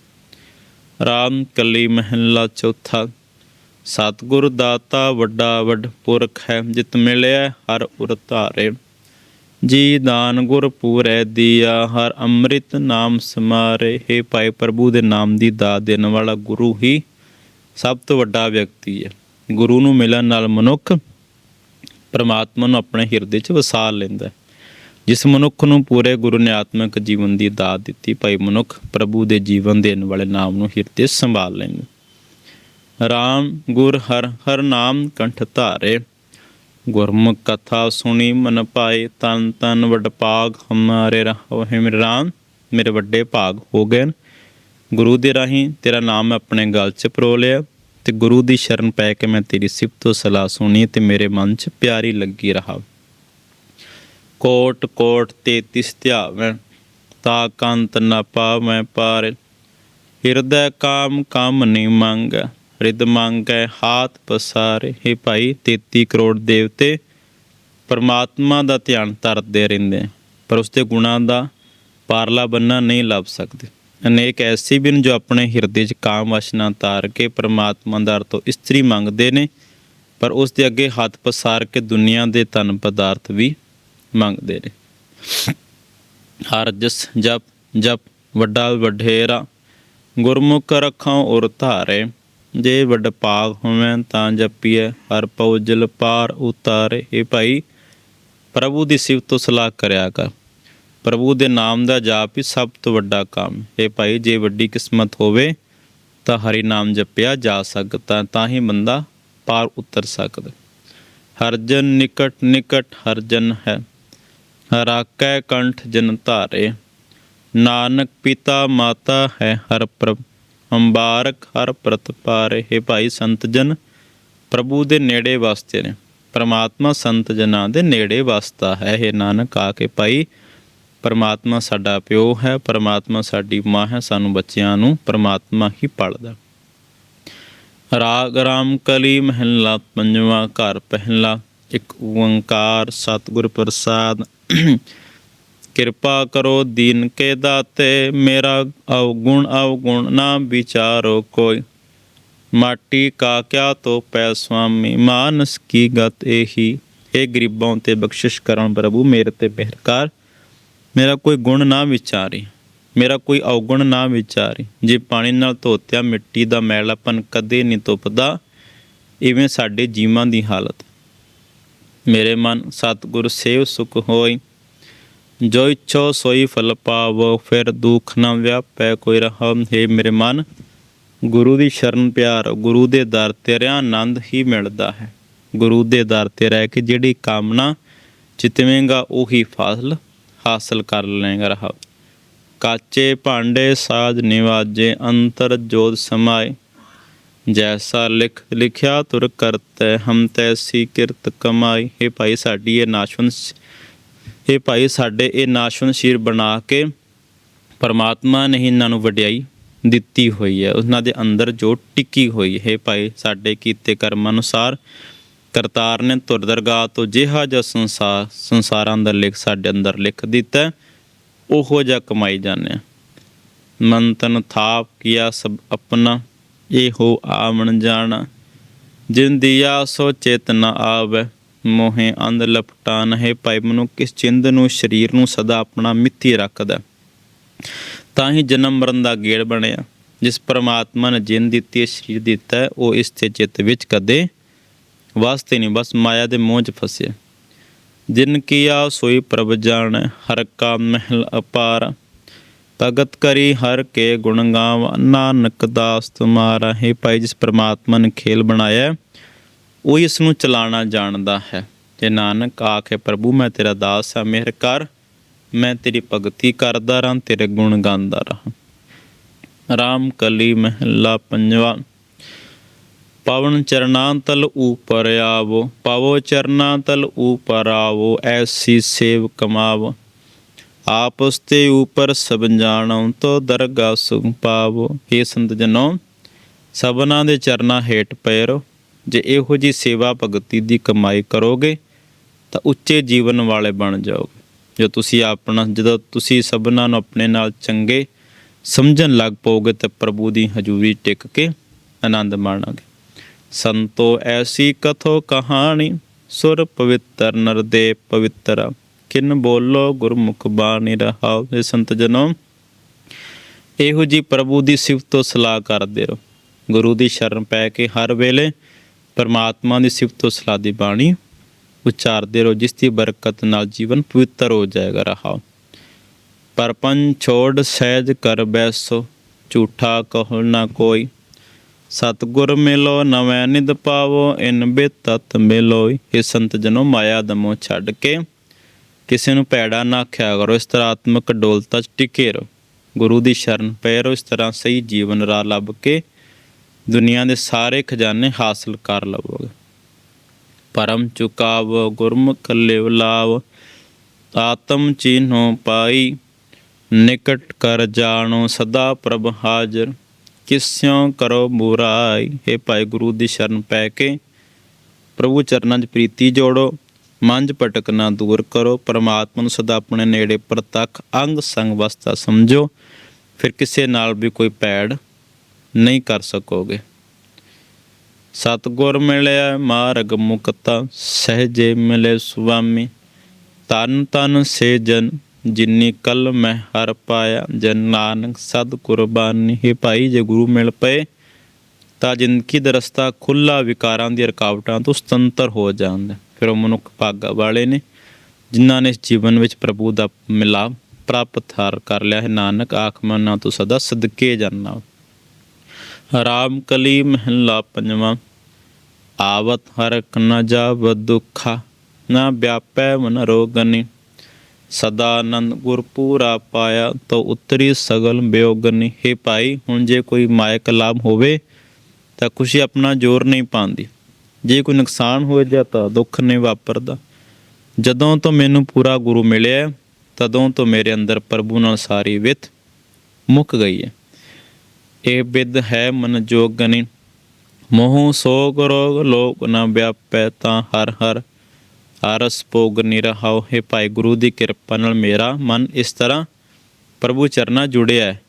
ਰਾਮ ਕਲੀ ਮਹਿਲਾ ਚੌਥਾ, ਸਤਿਗੁਰ ਦਾਤਾ ਵੱਡਾ ਵੱਡ ਪੁਰਖ ਹੈ, ਜਿਤ ਮਿਲਿਆ ਹਰ ਉਰ ਧਾਰੇ। ਜੀ ਦਾਨ ਗੁਰ ਪੂਰੈ ਦੀਆ, ਹਰ ਅੰਮ੍ਰਿਤ ਨਾਮ ਸਮਾਰੇ। ਹੈ ਭਾਈ ਪ੍ਰਭੂ ਦੇ ਨਾਮ ਦੀ ਦਾਤ ਦੇਣ ਵਾਲਾ ਗੁਰੂ ਹੀ ਸਭ ਤੋਂ ਵੱਡਾ ਵਿਅਕਤੀ ਹੈ। ਗੁਰੂ ਨੂੰ ਮਿਲਣ ਨਾਲ ਮਨੁੱਖ ਪਰਮਾਤਮਾ ਨੂੰ ਆਪਣੇ ਹਿਰਦੇ 'ਚ ਵਸਾ ਲੈਂਦਾ ਹੈ। ਜਿਸ ਮਨੁੱਖ ਨੂੰ ਪੂਰੇ ਗੁਰੂ ਨੇ ਆਤਮਿਕ ਜੀਵਨ ਦੀ ਦਾਤ ਦਿੱਤੀ, ਭਾਈ ਮਨੁੱਖ ਪ੍ਰਭੂ ਦੇ ਜੀਵਨ ਦੇਣ ਵਾਲੇ ਨਾਮ ਨੂੰ ਹਿਰਦੇ ਸੰਭਾਲ ਲੈਂਦਾ ਰਾਮ ਗੁਰ ਹਰ ਹਰ ਨਾਮ ਕੰਠ ਧਾਰੇ। ਗੁਰਮੁਖ ਕਥਾ ਸੁਣੀ ਮਨ ਪਾਏ, ਤਨ ਤਨ ਵਡ ਹਮਾਰੇ ਰਹੋ ਹੈ ਮੇਰੇ ਰਾਮ, ਮੇਰੇ ਵੱਡੇ ਭਾਗ ਹੋ ਗਏ ਗੁਰੂ ਦੇ ਰਾਹੀਂ ਤੇਰਾ ਨਾਮ ਮੈਂ ਆਪਣੇ ਗਲ 'ਚ ਪਰੋ ਲਿਆ, ਤੇ ਗੁਰੂ ਦੀ ਸ਼ਰਨ ਪੈ ਕੇ ਮੈਂ ਤੇਰੀ ਸਿਫਤੋ ਸਲਾਹ ਸੁਣੀ ਤੇ ਮੇਰੇ ਮਨ 'ਚ ਪਿਆਰੀ ਲੱਗੀ ਰਹਾ। ਕੋਟ ਕੋਟ ਤੇਤਿਸ ਧਿਆਵੈ, ਤਾ ਕੰਤ ਨ ਪਾਵੈ ਪਾਰ ਹਿਰਦੈ ਕਾਮ ਕਾਮ ਨਹੀਂ ਮੰਗ ਰਿਦ ਮੰਗੈ ਹਾਥ ਪਸਾਰੇ। हे ਭਾਈ 33 ਕਰੋੜ ਦੇਵਤੇ, ਪਰਮਾਤਮਾ ਦਾ ਧਿਆਨ ਧਰਦੇ ਰਹਿੰਦੇ। ਪਰ ਉਸ ਦੇ ਗੁਣਾਂ ਦਾ ਪਾਰਲਾ ਬੰਨਾ ਨਹੀਂ ਲੱਭ ਸਕਦੇ। ਅਨੇਕ ਐਸੇ ਵੀ ਨੇ ਜੋ ਆਪਣੇ ਹਿਰਦੇ 'ਚ ਕਾਮ ਵਾਸ਼ਨਾ ਤਾਰ ਕੇ ਪਰਮਾਤਮਾ ਦਾ ਤੋਂ ਇਸਤਰੀ ਮੰਗਦੇ ਨੇ, ਪਰ ਉਸ ਦੇ ਅੱਗੇ ਹੱਥ ਪਸਾਰ ਕੇ ਦੁਨੀਆ ਦੇ ਧਨ ਪਦਾਰਥ ਵੀ ਮੰਗਦੇ ਨੇ। ਹਰ ਜਸ ਜਪ ਜਪ, ਵੱਡਾ ਵਢੇਰਾ ਗੁਰਮੁਖ ਰਖਾਂ ਉਰ ਧਾਰੇ। ਜੇ ਵੱਡ ਭਾਗ ਹੋਵੇਂ ਤਾਂ ਜਪੀਏ ਹਰ ਪਉਜਲ ਪਾਰ ਉਤਾਰੇ। ਇਹ ਭਾਈ, ਪ੍ਰਭੂ ਦੀ ਸਿਫਤ ਸਲਾਹ ਕਰਿਆ ਕਰ। ਪ੍ਰਭੂ ਦੇ ਨਾਮ ਦਾ ਜਾਪ ਹੀ ਸਭ ਤੋਂ ਵੱਡਾ ਕੰਮ। ਇਹ ਭਾਈ, ਜੇ ਵੱਡੀ ਕਿਸਮਤ ਹੋਵੇ ਤਾਂ ਹਰੀ ਨਾਮ ਜਪਿਆ ਜਾ ਸਕਦਾ, ਤਾਂ ਹੀ ਬੰਦਾ ਪਾਰ ਉਤਰ ਸਕਦਾ। ਹਰਜਨ ਨਿਕਟ ਨਿਕਟ ਹਰਜਨ ਹੈ ਹਰਾਕੈ ਕੰਠ ਜਨ ਧਾਰੇ। ਨਾਨਕ ਪਿਤਾ ਮਾਤਾ ਹੈ ਹਰ ਪ੍ਰਭ। ਅੰਬਾਰਕ ਹਰ ਪ੍ਰਤ ਪਾਰੇ, ਹੈ ਭਾਈ ਸੰਤ ਜਨ, ਪ੍ਰਭੂ ਦੇ ਨੇੜੇ ਵਸਦੇ ਨੇ। ਪਰਮਾਤਮਾ ਸੰਤ ਜਨਾਂ ਦੇ ਨੇੜੇ ਵਸਦਾ ਹੈ ਇਹ ਨਾਨਕ ਆ ਕੇ ਭਾਈ। ਪਰਮਾਤਮਾ ਸਾਡਾ ਪਿਓ ਹੈ, ਪਰਮਾਤਮਾ ਸਾਡੀ ਮਾਂ ਹੈ, ਸਾਨੂੰ ਬੱਚਿਆਂ ਨੂੰ ਪਰਮਾਤਮਾ ਹੀ ਪਾਲਦਾ। ਰਾਗ ਰਾਮ ਕਲੀ ਮਹਿਲਾ, ਪੰਜਵਾਂ ਘਰ ਪਹਿਲਾ, ਇੱਕ ਓੰਕਾਰ ਸਤਿਗੁਰ ਪ੍ਰਸਾਦ। ਕਿਰਪਾ ਕਰੋ ਦੀਨ ਕੇ ਦਾਤੇ, ਮੇਰਾ ਅਵਗੁਣ ਅਵਗੁਣ ਨਾ ਵਿਚਾਰੋ ਕੋਈ। ਮਾਟੀ ਕਾ ਕਿਆ ਤੋ ਪੈ ਸੁਆਮੀ, ਮਾਨਸ ਕੀ ਗਤ ਇਹੀ ਇਹ ਗਰੀਬਾਂ ਤੇ ਬਖਸ਼ਿਸ਼ ਕਰਨ ਪ੍ਰਭੂ, ਮੇਰੇ ਤੇ ਮਿਹਰ ਕਰ। ਮੇਰਾ ਕੋਈ ਗੁਣ ਨਾ ਵਿਚਾਰੀ, ਮੇਰਾ ਕੋਈ ਔਗੁਣ ਨਾ ਵਿਚਾਰੀ। ਜੇ ਪਾਣੀ ਨਾਲ ਧੋਤਿਆ ਮਿੱਟੀ ਦਾ ਮੈਲਾਪਨ ਕਦੇ ਨਹੀਂ ਤੁਪਦਾ ਇਵੇਂ ਸਾਡੇ ਜੀਵਾਂ ਦੀ ਹਾਲਤ। ਮੇਰੇ ਮਨ ਸਤਿਗੁਰ ਸੇਵ ਸੁਖ ਹੋਈ ਜੋ ਇੱਛੋ ਸੋਈ ਫਲ ਪਾਵੋ, ਫਿਰ ਦੁਖ ਨਾ ਵਿਆਪੈ ਕੋਈ ਰਹਮ। ਹੈ ਮੇਰੇ ਮਨ, ਗੁਰੂ ਦੀ ਸ਼ਰਨ ਪਿਆਰ, ਗੁਰੂ ਦੇ ਦਰ ਤੇ ਰਿਆ ਆਨੰਦ ਹੀ ਮਿਲਦਾ ਹੈ। ਗੁਰੂ ਦੇ ਦਰ ਤੇ ਰਹਿ ਕੇ ਜਿਹੜੀ ਕਾਮਨਾ ਚਿਤਵੇਂਗਾ ਉਹੀ ਫਸਲ ਹਾਸਲ ਕਰ ਲਏਗਾ ਰਹਾ ਕਾਚੇ ਭਾਂਡੇ ਸਾਜ ਨਿਵਾਜੇ, ਅੰਤਰ ਜੋਤ ਸਮਾਏ। ਜੈਸਾ ਲਿਖ ਲਿਖਿਆ ਤੁਰ ਕਰਤੈ, ਹਮ ਤੈਸੀ ਕਿਰਤ ਕਮਾਈ। ਇਹ ਭਾਈ, ਸਾਡੀ ਇਹ ਨਾਸ਼ਵਨ ਇਹ ਭਾਈ, ਸਾਡੇ ਇਹ ਨਾਸ਼ਵਨ ਸ਼ੀਰ ਬਣਾ ਕੇ ਪਰਮਾਤਮਾ ਨੇ ਇਹਨਾਂ ਨੂੰ ਵਡਿਆਈ ਦਿੱਤੀ ਹੋਈ ਹੈ। ਉਹਨਾਂ ਦੇ ਅੰਦਰ ਜੋ ਟਿੱਕੀ ਹੋਈ, ਹੈ ਭਾਈ, ਸਾਡੇ ਕੀਤੇ ਕਰਮ ਅਨੁਸਾਰ ਕਰਤਾਰ ਨੇ ਤੁਰ ਦਰਗਾਹ ਤੋਂ ਜਿਹਾ ਜਿਹਾ ਸੰਸਾਰ ਸੰਸਾਰਾਂ ਦਾ ਲਿਖ ਸਾਡੇ ਅੰਦਰ ਲਿਖ ਦਿੱਤਾ ਉਹੋ ਜਿਹਾ ਕਮਾਈ ਜਾਂਦੇ ਹਾਂ। ਮਨ ਤਨ ਥਾਪ ਕੀਆ ਸਭ ਆਪਣਾ, ਇਹੋ ਆਵਣ ਜਾਣਾ। ਜਿਨ ਦੀਆ ਸੋ ਚੇਤਨਾ ਨ ਆਵੇ ਮੋਹੇ ਅੰਧ ਲਪਟਾ ਨਹਿ ਭਾਈ ਕਿਸ ਚਿੰਦ ਨੂੰ, ਸਰੀਰ ਨੂੰ ਸਦਾ ਆਪਣਾ ਮਿੱਥੀ ਰੱਖਦਾ। ਤਾਂ ਹੀ ਜਨਮ ਮਰਨ ਦਾ ਗੇੜ ਬਣਿਆ। ਜਿਸ ਪ੍ਰਮਾਤਮਾ ਨੇ ਜਿੰਨ ਦਿੱਤੀ ਹੈ, ਸਰੀਰ ਦਿੱਤਾ ਉਹ ਇਸ ਤੇ ਚਿੱਤ ਵਿੱਚ ਕਦੇ ਵਾਸਤੇ ਨਹੀਂ, ਬਸ ਮਾਇਆ ਦੇ ਮੋਹ 'ਚ ਫਸਿਆ ਜਿਨ ਕੀਆ ਸੋਈ ਪ੍ਰਭ ਜਾਣੈ, ਹਰ ਕਾ ਮਹਿਲ ਅਪਾਰ। ਭਗਤ ਕਰੀ ਹਰ ਕੇ ਗੁਣ ਗਾਵ, ਨਾਨਕ ਦਾਸ ਤੁਮਾਰਾ ਹੈ। ਭਾਈ, ਜਿਸ ਪਰਮਾਤਮਾ ਨੇ ਖੇਲ ਬਣਾਇਆ ਉਹ ਇਸ ਨੂੰ ਚਲਾਣਾ ਜਾਣਦਾ ਹੈ। ਜੇ ਨਾਨਕ ਆਖੇ, ਪ੍ਰਭੂ, ਮੈਂ ਤੇਰਾ ਦਾਸ ਹਾਂ, ਮਿਹਰ ਕਰ। ਮੈਂ ਤੇਰੀ ਭਗਤੀ ਕਰਦਾ ਰਾਂ, ਤੇਰੇ ਗੁਣ ਗਾਉਂਦਾ ਰਹਾਂ ਰਾਮ ਕਲੀ ਮਹਿਲਾ ਪੰਜਵਾ, ਪਵਨ ਚਰਨਾਂ ਤਲ ਉਪਰ ਆਵੋ, ਪਵੋ ਚਰਨਾਂ ਤਲ ਉਪਰ ਆਵੋ, ਐਸੀ ਸੇਵ ਕਮਾਵੋ। ਆਪਸ ਤੇ ਉਪਰ ਸਭ ਜਾਣੋ ਤੋ ਦਰਗਾ ਸੁਖ ਪਾਵੋ। ਇਹ ਸੰਤ ਜਨੋ, ਸਭਨਾਂ ਦੇ ਚਰਨਾਂ ਹੇਠ ਪੈਰੋ ਜੇ ਇਹੋ ਜੀ ਸੇਵਾ ਭਗਤੀ ਦੀ ਕਮਾਈ ਕਰੋਗੇ, ਤਾਂ ਉੱਚੇ ਜੀਵਨ ਵਾਲੇ ਬਣ ਜਾਓਗੇ। ਜੋ ਤੁਸੀਂ ਆਪਣਾ, ਜਦੋਂ ਤੁਸੀਂ ਸਭਨਾਂ ਨੂੰ ਆਪਣੇ ਨਾਲ ਚੰਗੇ ਸਮਝਣ ਲੱਗ ਪਓਗੇ, ਤਾਂ ਪ੍ਰਭੂ ਦੀ ਹਜ਼ੂਰੀ ਟਿਕ ਕੇ ਆਨੰਦ ਮਾਣਾਂਗੇ। ਸੰਤੋ ਐਸੀ ਕਥੋ ਕਹਾਣੀ, ਸੁਰ ਪਵਿੱਤਰ ਨਰਦੇ ਪਵਿੱਤਰ। ਕਿਨ ਬੋਲੋ ਗੁਰਮੁਖ ਬਾਣੀ ਰਹਾਓ ਇਹ ਸੰਤ ਜਨੋ। ਇਹੋ ਜੀ ਪ੍ਰਭੂ ਦੀ ਸਿਫਤ ਤੋਂ ਸਲਾਹ ਕਰਦੇ ਰਹੋ। ਗੁਰੂ ਦੀ ਸ਼ਰਨ ਪੈ ਕੇ ਹਰ ਵੇਲੇ ਪਰਮਾਤਮਾ ਦੀ ਸਿਫਤ ਤੋਂ ਸਲਾਹ ਦੀ ਬਾਣੀ, ਉਚਾਰਦੇ ਰਹੋ, ਜਿਸ ਦੀ ਬਰਕਤ ਨਾਲ ਜੀਵਨ ਪਵਿੱਤਰ ਹੋ ਜਾਏਗਾ ਰਹਾਓ। ਪਰਪਨ ਛੋੜ ਸਹਿਜ ਕਰ ਬੈਸੋ, ਝੂਠਾ ਕਹੋ ਨਾ ਕੋਈ। ਸਤਗੁਰ ਮਿਲੋ, ਨਵੈ ਨਿਦ ਪਾਵੋ, ਇਨ ਬਿਤਤ ਮਿਲੋਈ ਇਹ ਸੰਤ ਜਨੋ, ਮਾਇਆ ਦਮੋ ਛੱਡ ਕੇ ਕਿਸੇ ਨੂੰ ਭੈੜਾ ਨਾ ਆਖਿਆ ਕਰੋ, ਇਸ ਤਰ੍ਹਾਂ ਆਤਮਿਕ ਡੋਲਤਾ ਚ ਟਿਕੇ ਰਹੋ। ਗੁਰੂ ਦੀ ਸ਼ਰਨ ਪੈ ਰਹੋ, ਇਸ ਤਰ੍ਹਾਂ ਸਹੀ ਜੀਵਨ ਰਾਹ ਲੱਭ ਕੇ ਦੁਨੀਆ ਦੇ ਸਾਰੇ ਖਜ਼ਾਨੇ ਹਾਸਲ ਕਰ ਲਵੋਗੇ। ਪਰਮ ਚੁਕਾਵ ਗੁਰਮੁਖ ਲਿਵ ਲਾਵ, ਆਤਮ ਚੀਨੋ ਪਾਈ, ਨਿਕਟ ਕਰ ਜਾਣੋ, ਸਦਾ ਪ੍ਰਭ ਹਾਜ਼ਰ। ਕਿਸਿਓ ਕਰੋ ਬੁਰਾਈ, ਹੈ ਭਾਈ ਗੁਰੂ ਦੀ ਸ਼ਰਨ ਪੈ ਕੇ। ਪ੍ਰਭੂ ਚਰਨਾਂ 'ਚ ਪ੍ਰੀਤੀ ਜੋੜੋ ਮਨ 'ਚ ਭਟਕਣਾ ਦੂਰ ਕਰੋ, ਪਰਮਾਤਮਾ ਨੂੰ ਸਦਾ ਆਪਣੇ ਨੇੜੇ ਪ੍ਰਤੱਖ ਅੰਗ ਸੰਗ ਵਸਤਾ ਸਮਝੋ। ਫਿਰ ਕਿਸੇ ਨਾਲ ਵੀ ਕੋਈ ਪੈੜ ਨਹੀਂ ਕਰ ਸਕੋਗੇ। ਸਤਗੁਰ ਮਿਲਿਆ, ਮਾਰਗ ਮੁਕਤਾ, ਸਹਜੇ ਮਿਲੇ ਸੁਆਮੀ। ਤਨ ਤਨ ਸੇ ਜਨ, ਜਿਨੀ ਕਲ ਮੈਂ ਹਰ ਪਾਇਆ। ਜਨ ਨਾਨਕ ਸਦ ਕੁਰਬਾਨੀ, ਹੈ ਭਾਈ ਜੇ ਗੁਰੂ ਮਿਲ ਪਏ, ਤਾਂ ਜ਼ਿੰਦਗੀ ਦਾ ਰਸਤਾ ਖੁੱਲਾ ਵਿਕਾਰਾਂ ਦੀਆਂ ਰੁਕਾਵਟਾਂ ਤੋਂ ਸੁਤੰਤਰ ਹੋ ਜਾਂਦਾ। ਫਿਰ ਉਹ ਮਨੁੱਖ ਭਾਗਾ ਵਾਲੇ ਨੇ, ਜਿਨ੍ਹਾਂ ਨੇ ਇਸ ਜੀਵਨ ਵਿੱਚ ਪ੍ਰਭੂ ਦਾ ਮਿਲਾਪ ਪ੍ਰਾਪਤ ਹਾਰ ਕਰ ਲਿਆ ਹੈ। ਨਾਨਕ ਆਖ ਮਨਾਂ ਤੋਂ ਸਦਾ ਸਦਕੇ ਜਾਨਾ ਰਾਮ ਕਲੀ ਮਹਿਲਾ ਪੰਜਵਾਂ, ਆਵਤ ਹਰਕ ਨ ਜਾਵ ਦੁਖਾ, ਨਾ ਵਿਆਪੈ ਮਨ ਰੋਗਨੀ। ਸਦਾ ਆਨੰਦ ਗੁਰ ਪੂਰਾ ਪਾਇਆ ਤੋ ਉਤਰੀ ਸਗਲ ਬਿਯੋਗਨੀ ਹੈ ਭਾਈ, ਹੁਣ ਜੇ ਕੋਈ ਮਾਇਕ ਲਾਭ ਹੋਵੇ, ਤਾਂ ਖੁਸ਼ੀ ਆਪਣਾ ਜ਼ੋਰ ਨਹੀਂ ਪਾਉਂਦੀ। ਜੇ ਕੋਈ ਨੁਕਸਾਨ ਹੋ ਜਾ ਤਾਂ ਦੁੱਖ ਨਹੀਂ ਵਾਪਰਦਾ। ਜਦੋਂ ਤੋਂ ਮੈਨੂੰ ਪੂਰਾ ਗੁਰੂ ਮਿਲਿਆ, ਤਦੋਂ ਤੋਂ ਮੇਰੇ ਅੰਦਰ ਪ੍ਰਭੂ ਨਾਲ ਸਾਰੀ ਵਿਤ ਮੁੱਕ ਗਈ ਹੈ। ਇਹ ਬਿਦ ਹੈ ਮਨ ਜੋਗਨੀ। ਮੋਹ ਸੋਗ ਰੋਗ ਲੋਕ ਨਾ ਵਿਆਪੈ ਤਾਂ ਹਰ ਹਰ। ਆਰਸ ਭੋਗ ਨਿਰਹਾਉ, ਹੈ ਭਾਈ ਗੁਰੂ ਦੀ ਕਿਰਪਾ ਨਾਲ ਮੇਰਾ ਮਨ ਇਸ ਤਰ੍ਹਾਂ ਪ੍ਰਭੂ ਚਰਨਾ ਜੁੜਿਆ ਹੈ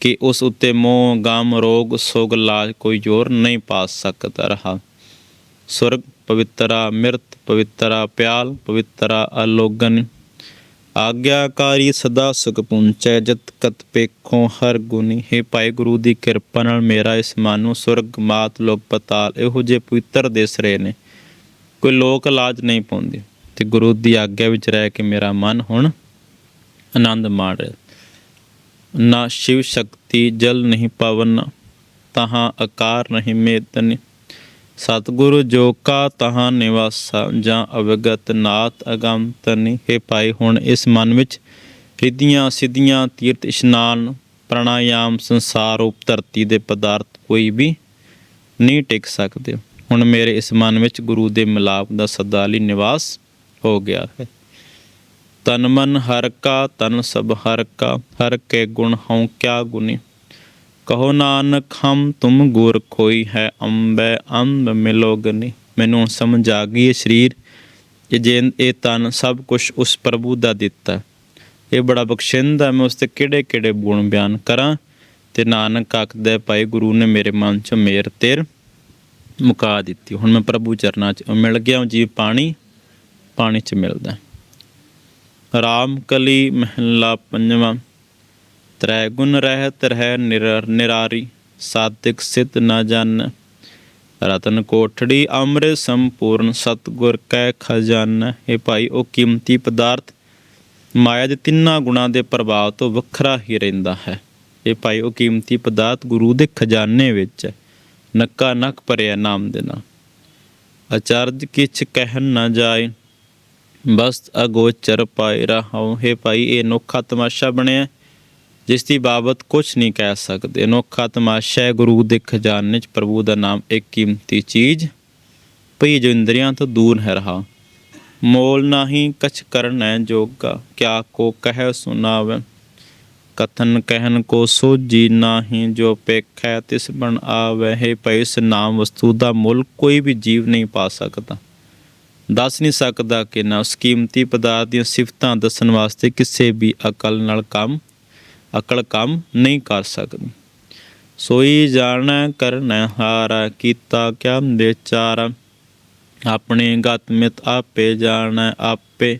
ਕਿ ਉਸ ਉੱਤੇ ਮੋਹ, ਗਮ, ਰੋਗ, ਸੋਗ, ਲਾਜ ਕੋਈ ਜ਼ੋਰ ਨਹੀਂ ਪਾ ਸਕਦਾ ਰਹਾ। ਸੁਰਗ ਪਵਿੱਤਰਾ, ਮਿਰਤ ਪਵਿੱਤਰਾ, ਪਿਆਲ ਪਵਿੱਤਰਾ, ਅਲੋਗਨ। ਆਗਿਆਕਾਰੀ ਸਦਾ ਸੁਖ ਪੁੰਚੈ, ਜਤ ਕਤ ਪੇਖੋਂ ਹਰ ਗੁਣੀ। ਹੈ ਭਾਈ ਗੁਰੂ ਦੀ ਕਿਰਪਾ ਨਾਲ ਮੇਰਾ ਇਸ ਮਨ ਨੂੰ ਸੁਰਗ ਮਾਤ ਲੋਕ ਪਤਾਲ, ਇਹੋ ਜੇ ਪਵਿੱਤਰ ਦਿਸ ਰਹੇ ਨੇ। ਕੋਈ ਲੋਕ ਲਾਜ ਨਹੀਂ ਪਾਉਂਦੇ ਤੇ ਗੁਰੂ ਦੀ ਆਗਿਆ ਵਿੱਚ ਰਹਿ ਕੇ ਮੇਰਾ ਮਨ ਹੁਣ ਆਨੰਦ ਮਾਣ ਰਿਹਾ। ਨਾ ਸ਼ਿਵ ਸ਼ਕਤੀ ਜਲ ਨਹੀਂ ਪਵਨ, ਤਹਾਂ ਆਕਾਰ ਨਹੀਂ ਮੇਤਨੀ ਸਤਿਗੁਰੂ ਜੋ ਕਾ ਤਹਾਂ ਨਿਵਾਸਾ, ਜਾਂ ਅਵਗਤ ਨਾਥ ਅਗੰਮ ਤਨੀ, ਹੈ ਭਾਈ, ਹੁਣ ਇਸ ਮਨ ਵਿੱਚ ਰਿੱਧੀਆਂ ਸਿੱਧੀਆਂ ਤੀਰਥ ਇਸ਼ਨਾਨ, ਪ੍ਰਾਣਾਯਾਮ ਸੰਸਾਰ ਉਪ ਧਰਤੀ ਦੇ ਪਦਾਰਥ ਕੋਈ ਵੀ ਨਹੀਂ ਟਿਕ ਸਕਦੇ। ਹੁਣ ਮੇਰੇ ਇਸ ਮਨ ਵਿੱਚ ਗੁਰੂ ਦੇ ਮਿਲਾਪ ਦਾ ਸਦਾ ਲਈ ਨਿਵਾਸ ਹੋ ਗਿਆ ਹੈ। ਤਨ ਮਨ ਹਰ ਕਾ, ਤਨ ਸਭ ਹਰ ਕਾ, ਹਰ ਕੇ ਗੁਣ ਹਉ ਕਿਆ ਗੁਨੀ ਕਹੋ ਨਾਨਕ, ਹਮ ਤੁਮ ਗੁਰ ਕੋਈ ਹੈ ਅੰਬੈ, ਅੰਬ ਮਿਲੋਗਨੀ ਮੈਨੂੰ ਹੁਣ ਸਮਝ ਆ ਗਈ ਇਹ ਸਰੀਰ ਇਹ ਜੇ ਇਹ ਤਨ ਸਭ ਕੁਝ ਉਸ ਪ੍ਰਭੂ ਦਾ ਦਿੱਤਾ। ਇਹ ਬੜਾ ਬਖਸ਼ਿੰਦਾ ਮੈਂ ਉਸ ਤੇ ਕਿਹੜੇ ਕਿਹੜੇ ਗੁਣ ਬਿਆਨ ਕਰਾਂ? ਤੇ ਨਾਨਕ ਆਖਦਾ ਭਾਈ ਗੁਰੂ ਨੇ ਮੇਰੇ ਮਨ ਚ ਮੇਰ ਤੇਰ ਮੁਕਾ ਦਿੱਤੀ। ਹੁਣ ਮੈਂ ਪ੍ਰਭੂ ਚਰਨਾਂ ਚ ਮਿਲ ਗਿਆ ਜੀ ਪਾਣੀ ਪਾਣੀ ਚ ਮਿਲਦਾ। ਰਾਮ ਕਲੀ ਮਹਿਲਾ ਪੰਜਵਾਂ। ਤ੍ਰੈ ਗੁਣ ਰਹਿਤ ਰਹਿ ਨਿਰ- ਨਿਰਾਰੀ, ਸਾਤਿਕ ਸਿਤ ਨਾ ਜਨ। ਰਤਨ ਕੋਠੜੀ ਅੰਮ੍ਰਿਤ ਸੰਪੂਰਨ, ਸਤਗੁਰ ਕੈ ਖਜ਼ਾਨਾ। ਇਹ ਭਾਈ, ਉਹ ਕੀਮਤੀ ਪਦਾਰਥ, ਮਾਇਆ ਦੇ ਤਿੰਨਾਂ ਗੁਣਾਂ ਦੇ ਪ੍ਰਭਾਵ ਤੋਂ ਵੱਖਰਾ ਹੀ ਰਹਿੰਦਾ ਹੈ। ਇਹ ਭਾਈ, ਉਹ ਕੀਮਤੀ ਪਦਾਰਥ ਗੁਰੂ ਦੇ ਖਜ਼ਾਨੇ ਵਿੱਚ ਨੱਕਾ ਨੱਕ ਭਰਿਆ ਨਾਮ ਦੇ ਨਾਲ ਅਚਰਜ ਕਿਛ ਕਹਿਣ ਨਾ ਜਾਏ ਬਸ ਅਗੋਚਰ ਪਾਇ ਰਹਾਉ। ਹੈ ਭਾਈ, ਇਹ ਨੋਖਾ ਤਮਾਸ਼ਾ ਬਣਿਆ। ਜਿਸ ਦੀ ਬਾਬਤ ਕੁਝ ਨਹੀਂ ਕਹਿ ਸਕਦੇ। ਅਨੋਖਾ ਤਮਾਸ਼ਾ ਹੈ, ਗੁਰੂ ਦੇ ਖਜ਼ਾਨੇ 'ਚ ਪ੍ਰਭੂ ਦਾ ਨਾਮ ਇੱਕ ਕੀਮਤੀ ਚੀਜ਼। ਪਈ ਜੋ ਇੰਦਰੀਆਂ ਤੋਂ ਦੂਰ ਹੈ ਰਹਾ। ਮੋਲ ਨਹੀਂ ਕਛ ਕਰਨ ਹੈ ਜੋਗਾ। ਕਿਆ ਕੋ ਕਹਿ ਸੁਨਾਵੇ ਕਥਨ ਕਹਿਨ ਕੋ ਸੋਜੀ ਨਾਹੀ ਜੋ ਪੇਖੈ, ਤਿਸ ਬਣ ਆਵੇ। ਹੈ ਪਈ ਇਸ ਨਾਮ ਵਸਤੂ ਦਾ ਮੁੱਲ ਕੋਈ ਵੀ ਜੀਵ ਨਹੀਂ ਪਾ ਸਕਦਾ। ਦੱਸ ਨਹੀਂ ਸਕਦਾ ਕਿ ਨਾ ਉਸ ਕੀਮਤੀ ਪਦਾਰਥ ਦੀਆਂ ਸਿਫਤਾਂ ਦੱਸਣ ਵਾਸਤੇ ਕਿਸੇ ਵੀ ਅਕਲ ਨਾਲ ਕੰਮ ਅਕਲ ਕੰਮ ਨਹੀਂ ਕਰ ਸਕਦੀ। ਸੋਈ ਜਾਣੈ ਕਰਨਾ ਹਾਰਾ, ਕੀਤਾ ਕਿਆ ਵਿਚਾਰ। ਆਪਣੇ ਗਤ ਮਿਤ ਆਪੇ ਜਾਣੈ, ਆਪੇ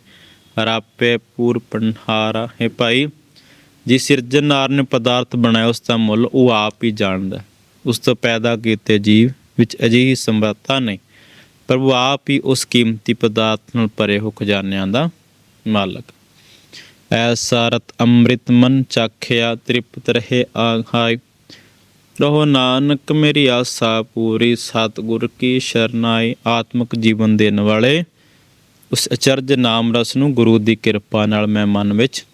ਰਾਪੇ ਪੂਰ ਪੰਹਾਰਾ। ਹੈ ਭਾਈ ਜਿਸ ਸਿਰਜਣਹਾਰ ਨੇ ਪਦਾਰਥ ਬਣਾਇਆ ਉਸ ਦਾ ਮੁੱਲ ਉਹ ਆਪ ਹੀ ਜਾਣਦਾ ਉਸ ਤੋਂ ਪੈਦਾ ਕੀਤੇ ਜੀਵ ਵਿੱਚ ਅਜਿਹੀ ਸਮਰੱਥਾ ਨਹੀਂ। ਪ੍ਰਭੂ ਆਪ ਹੀ ਉਸ ਕੀਮਤੀ ਪਦਾਰਥ ਨਾਲ ਭਰੇ ਹੋ ਖਜ਼ਾਨਿਆਂ ਦਾ ਮਾਲਕ। ਐਸਾਰਤ ਅੰਮ੍ਰਿਤ ਮਨ ਚਾਖਿਆ ਤ੍ਰਿਪਤ ਰਹੇ ਆਘਾਈ ਰਹੋ ਨਾਨਕ ਮੇਰੀ ਆਸਾ ਪੂਰੀ, ਸਤਿਗੁਰ ਕੀ ਸ਼ਰਨਾਈ, ਆਤਮਿਕ ਜੀਵਨ ਦੇਣ ਵਾਲੇ। ਉਸ ਅਚਰਜ ਨਾਮ ਰਸ ਨੂੰ ਗੁਰੂ ਦੀ ਕਿਰਪਾ ਨਾਲ ਮੈਂ ਮਨ ਵਿੱਚ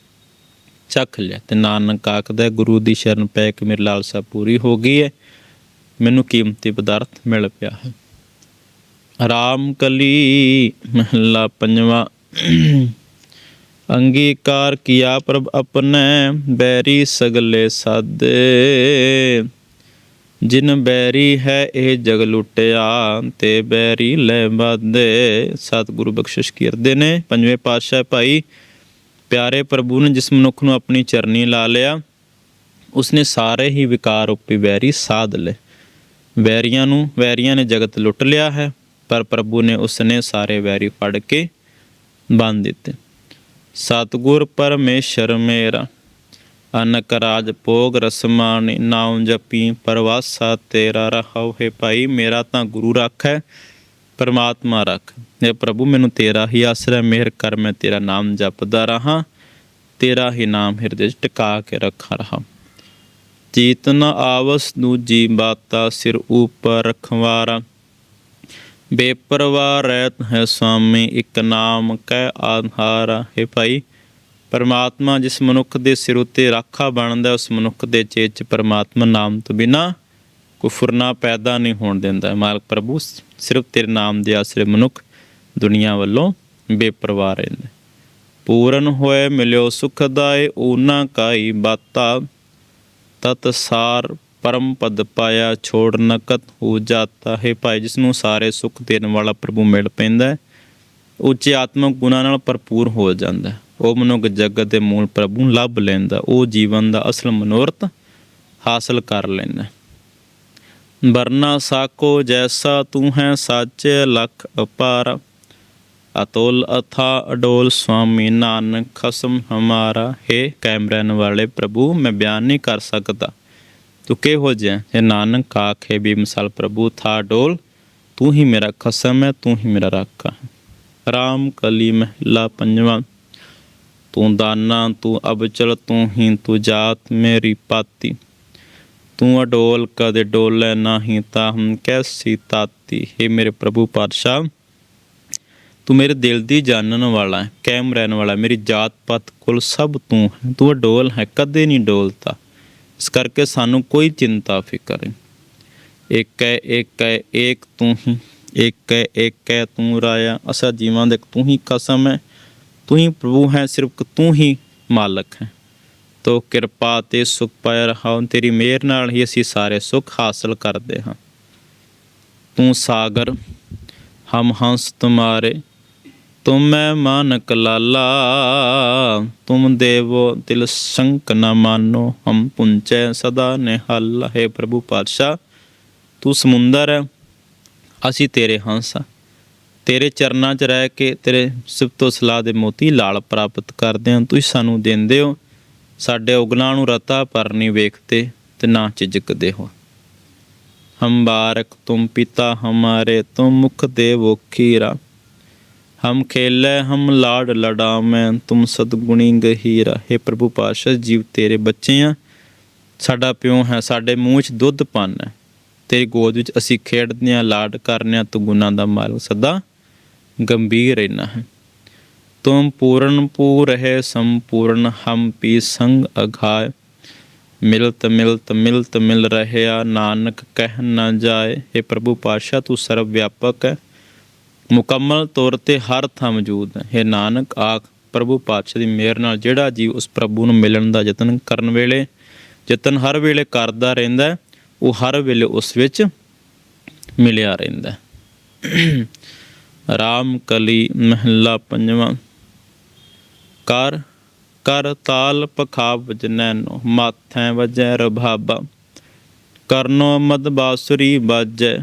ਚੱਖ ਲਿਆ ਤੇ ਨਾਨਕ ਆਖਦਾ, ਗੁਰੂ ਦੀ ਸ਼ਰਨ ਪੈ ਕੇ ਮੇਰੀ ਲਾਲਸਾ ਪੂਰੀ ਹੋ ਗਈ ਹੈ ਮੈਨੂੰ ਕੀਮਤੀ ਪਦਾਰਥ ਮਿਲ ਪਿਆ ਹੈ। ਰਾਮ ਕਲੀ ਮਹਲਾ ਪੰਜਵਾਂ। ਅੰਗੀਕਾਰ ਕੀਆ ਪ੍ਰਭ ਆਪਨੇ ਬੈਰੀ ਸਗਲੇ ਸਾਦੇ। ਜਿਨ ਬੈਰੀ ਹੈ ਇਹ ਜਗ ਲੁੱਟਿਆ, ਤੇ ਬੈਰੀ ਲੈ ਬਾਦੇ ਸਤਿਗੁਰੂ ਬਖਸ਼ਿਸ਼ ਕਰਦੇ ਨੇ। ਪੰਜਵੇਂ ਪਾਤਸ਼ਾਹ ਭਾਈ, ਪਿਆਰੇ ਪ੍ਰਭੂ ਨੇ ਜਿਸ ਮਨੁੱਖ ਨੂੰ ਆਪਣੀ ਚਰਨੀ ਲਾ ਲਿਆ, ਉਸਨੇ ਸਾਰੇ ਹੀ ਵਿਕਾਰ ਉਪੀ ਬੈਰੀ ਸਾਧ ਲਏ। ਵੈਰੀਆਂ ਨੂੰ ਵੈਰੀਆਂ ਨੇ ਜਗਤ ਲੁੱਟ ਲਿਆ ਹੈ, ਪਰ ਪ੍ਰਭੂ ਨੇ ਉਸਨੇ ਸਾਰੇ ਵੈਰੀ ਫੜ ਕੇ ਬੰਨ ਦਿੱਤੇ। ਸਤਿਗੁਰ ਪਰਮੇਸ਼ਰ ਮੇਰਾ, ਅਨਕ ਰਾਜ ਭੋਗ ਰਸਮਾਨੀ ਨਾਮ ਜਪੀ, ਪਰਵਾਸਾ ਤੇਰਾ ਰਹਾਉ। ਹੈ ਭਾਈ, ਮੇਰਾ ਤਾਂ ਗੁਰੂ ਰੱਖ ਪਰਮਾਤਮਾ ਰੱਖ। ਇਹ ਪ੍ਰਭੂ, ਮੈਨੂੰ ਤੇਰਾ ਹੀ ਆਸਰਾ ਮਿਹਰ ਕਰ, ਮੈਂ ਤੇਰਾ ਨਾਮ ਜਪਦਾ ਰਹਾ। ਤੇਰਾ ਹੀ ਨਾਮ ਹਿਰਦੇ 'ਚ ਟਿਕਾ ਕੇ ਰੱਖਾ ਰਹਾ। ਚੇਤਨ ਆਵਸ ਦੂਜੀ ਬਾਤਾ, ਸਿਰ ਉਪਰ ਰਖਵਾਰਾ। ਬੇਪਰਵਾਹ ਰਹਿਤ ਹੈ ਸੁਆਮੀ ਇੱਕ ਨਾਮ ਕਹਿ ਆਧਾਰਾ ਹੈ ਭਾਈ। ਪਰਮਾਤਮਾ ਜਿਸ ਮਨੁੱਖ ਦੇ ਸਿਰ ਉਤੇ ਰਾਖਾ ਬਣਦਾ, ਉਸ ਮਨੁੱਖ ਦੇ ਚੇਤ ਚ ਪਰਮਾਤਮਾ ਨਾਮ ਤੋਂ ਬਿਨਾ ਕੁਫਰਨਾ ਪੈਦਾ ਨਹੀਂ ਹੋਣ ਦਿੰਦਾ। ਮਾਲਕ ਪ੍ਰਭੂ, ਸਿਰਫ ਤੇਰੇ ਨਾਮ ਦੇ ਆਸਰੇ ਮਨੁੱਖ ਦੁਨੀਆ ਵੱਲੋਂ ਬੇਪਰਵਾਹ ਰਹਿੰਦਾ। ਪੂਰਨ ਹੋਏ ਮਿਲਿਓ ਸੁਖਦਾਏ ਓਨਾ ਕਾਈ ਬਾਤਾ, ਤਤ ਸਾਰ ਪਰਮ ਪਦ ਪਾਇਆ ਛੋੜ ਨਕਤ ਹੋ ਜਾਤਾ ਹੈ ਭਾਈ, ਜਿਸ ਨੂੰ ਸਾਰੇ ਸੁੱਖ ਦੇਣ ਵਾਲਾ ਪ੍ਰਭੂ ਮਿਲ ਪੈਂਦਾ ਹੈ। ਉੱਚੇ ਆਤਮਿਕ ਗੁਣਾਂ ਨਾਲ ਭਰਪੂਰ ਹੋ ਜਾਂਦਾ ਉਹ ਮਨੁੱਖ ਜਗਤ ਦੇ ਮੂਲ ਪ੍ਰਭੂ ਲੱਭ ਲੈਂਦਾ ਉਹ ਜੀਵਨ ਦਾ ਅਸਲ ਮਨੋਰਥ ਹਾਸਲ ਕਰ ਲੈਂਦਾ ਵਰਨਾ ਸਾਕੋ ਜੈਸਾ ਤੂੰ ਹੈ, ਸੱਚ ਲਖ ਅਪਾਰ। ਅਤੋਲ ਅਥਾ ਅਡੋਲ ਸੁਆਮੀ ਨਾਨਕ ਖਸਮ ਹਮਾਰਾ। ਹੈ ਕੈਮਰਨ ਵਾਲੇ ਪ੍ਰਭੂ, ਮੈਂ ਬਿਆਨ ਨਹੀਂ ਕਰ ਸਕਦਾ। ਤੂੰ ਕਿਹੋ ਜਿਹਾ ਇਹ ਨਾਨਕ, ਆਖੇ ਵੀ ਮਿਸਾਲ ਪ੍ਰਭੂ, ਥਾ ਡੋਲ। ਤੂੰ ਹੀ ਮੇਰਾ ਖਸਮ ਹੈ, ਤੂੰ ਹੀ ਮੇਰਾ ਰਾਖਾ ਹੈ। ਰਾਮ ਕਲੀ ਮਹਿਲਾ ਪੰਜਵਾਂ। ਤੂੰ ਦਾਨਾ, ਤੂੰ ਅਬਚਲ, ਤੂੰ ਹੀ ਤੂੰ ਜਾਤ ਮੇਰੀ ਪਾਤੀ। ਤੂੰ ਅਡੋਲ, ਕਦੇ ਡੋਲੇ ਨਹੀਂ ਤਾਂ ਕੈਸੀ ਤਾਤੀ? ਹੈ ਮੇਰੇ ਪ੍ਰਭੂ ਪਾਤਸ਼ਾਹ, ਤੂੰ ਮੇਰੇ ਦਿਲ ਦੀ ਜਾਣਨ ਵਾਲਾ ਹੈ ਕਾਇਮ ਰਹਿਣ ਵਾਲਾ ਮੇਰੀ ਜਾਤ ਪਾਤ ਕੁਲ ਸਭ ਤੂੰ ਹੈ। ਤੂੰ ਅਡੋਲ ਹੈ, ਕਦੇ ਨਹੀਂ ਡੋਲਤਾ। ਇਸ ਕਰਕੇ ਸਾਨੂੰ ਕੋਈ ਚਿੰਤਾ ਫਿਕਰ ਨਹੀਂ। ਇੱਕ ਹੈ ਇੱਕ ਹੈ ਏਕ ਤੂੰ ਹੀ, ਇੱਕ ਹੈ ਇੱਕ ਹੈ ਤੂੰ ਰਾਇਆ ਅਸਾ ਜੀਵਾਂ ਦੇ ਤੂੰ ਹੀ ਕਸਮ ਹੈ। ਤੂੰ ਹੀ ਪ੍ਰਭੂ ਹੈ, ਸਿਰਫ ਤੂੰ ਹੀ ਮਾਲਕ ਹੈ। ਤੋ ਕਿਰਪਾ ਤੇ ਸੁਖ ਪਾਇ ਰਹਾਉ ਤੇਰੀ ਮਿਹਰ ਨਾਲ ਹੀ ਅਸੀਂ ਸਾਰੇ ਸੁਖ ਹਾਸਲ ਕਰਦੇ ਹਾਂ। ਤੂੰ ਸਾਗਰ, ਹਮ ਹੰਸ ਤੁਮਾਰੇ। ਤੁਮ ਮੈਂ ਮਾਨਕ ਲਾਲਾ, ਤੁਮ ਦੇਵੋ ਦਿਲ ਸੰਕ ਨ ਮਾਨੋ, ਹਮ ਪੁੰਚੈ ਸਦਾ ਨਿਹਾਲ। ਹੈ ਪ੍ਰਭੂ ਪਾਤਸ਼ਾਹ, ਤੂੰ ਸਮੁੰਦਰ ਹੈ, ਅਸੀਂ ਤੇਰੇ ਹੰਸ ਹਾਂ। ਤੇਰੇ ਚਰਨਾਂ 'ਚ ਰਹਿ ਕੇ ਤੇਰੇ ਸਿਫਤੋ ਸਲਾਹ ਦੇ ਮੋਤੀ ਲਾਲ ਪ੍ਰਾਪਤ ਕਰਦੇ ਹਾਂ। ਤੁਸੀਂ ਸਾਨੂੰ ਦਿੰਦੇ ਹੋ, ਸਾਡੇ ਉਗਲਾਂ ਨੂੰ ਰਤਾ ਪਰ ਨਹੀਂ ਵੇਖਦੇ ਤੇ ਨਾ ਝਿਜਕਦੇ ਹੋ। ਹਮ ਬਾਰਕ ਤੁਮ ਪਿਤਾ ਹਮਾਰੇ, ਤੁਮ ਮੁਖ ਦੇਵੋ ਖੀਰਾ। ਹਮ ਖੇਲੇ, ਹਮ ਲਾਡ ਲਡਾਵੇਂ ਤੁਮ ਸਤਗੁਣੀ ਗਹੀਰਾ ਹੈ ਪ੍ਰਭੂ ਪਾਤਸ਼ਾਹ, ਜੀਵ ਤੇਰੇ ਬੱਚੇ ਆ। ਸਾਡਾ ਪਿਓ ਹੈ, ਸਾਡੇ ਮੂੰਹ 'ਚ ਦੁੱਧ ਪਾਨ ਹੈ। ਤੇਰੀ ਗੋਦ ਵਿੱਚ ਅਸੀਂ ਖੇਡਦੇ ਹਾਂ ਲਾਡ ਕਰਨੇ ਆ, ਤੂੰ ਗੁਨਾਹ ਦਾ ਮਾਲਕ ਸਦਾ ਗੰਭੀਰ ਰਹਿਣਾ ਹੈ। ਤੁਮ ਪੂਰਨ ਪੂਰ ਹੈ ਸੰਪੂਰਨ ਹਮ ਪੀ ਸੰਗ ਅਘਾਇ ਮਿਲਤ ਮਿਲਤ ਮਿਲਤ ਮਿਲ ਰਹਿਆ ਨਾਨਕ ਕਹਿ ਨਾ ਜਾਏ। ਇਹ ਪ੍ਰਭੂ ਪਾਤਸ਼ਾਹ, ਤੂੰ ਸਰਵ ਵਿਆਪਕ ਹੈ। ਮੁਕੰਮਲ ਤੌਰ ਤੇ ਹਰ ਥਾਂ ਮੌਜੂਦ ਹੈ। ਇਹ ਨਾਨਕ, ਆਖ, ਪ੍ਰਭੂ ਪਾਤਸ਼ਾਹ ਦੀ ਮਿਹਰ ਨਾਲ ਜਿਹੜਾ ਜੀਵ ਉਸ ਪ੍ਰਭੂ ਨੂੰ ਮਿਲਣ ਦਾ ਯਤਨ ਕਰਨ ਵੇਲੇ, ਯਤਨ ਹਰ ਵੇਲੇ ਕਰਦਾ ਰਹਿੰਦਾ ਉਹ ਹਰ ਵੇਲੇ ਉਸ ਵਿੱਚ ਮਿਲਿਆ ਰਹਿੰਦਾ (clears throat) ਰਾਮ ਕਲੀ ਮਹੱਲਾ ਪੰਜਵਾਂ। ਕਰ ਕਰ ਤਾਲ ਪਖਾ ਵਜਨੈ ਨੋ, ਮਾਥੈ ਵਜੈ ਰਭਾਬਾ। ਕਰਨੋ ਮਦ ਬਾਸੁਰੀ ਬਾਜੈ।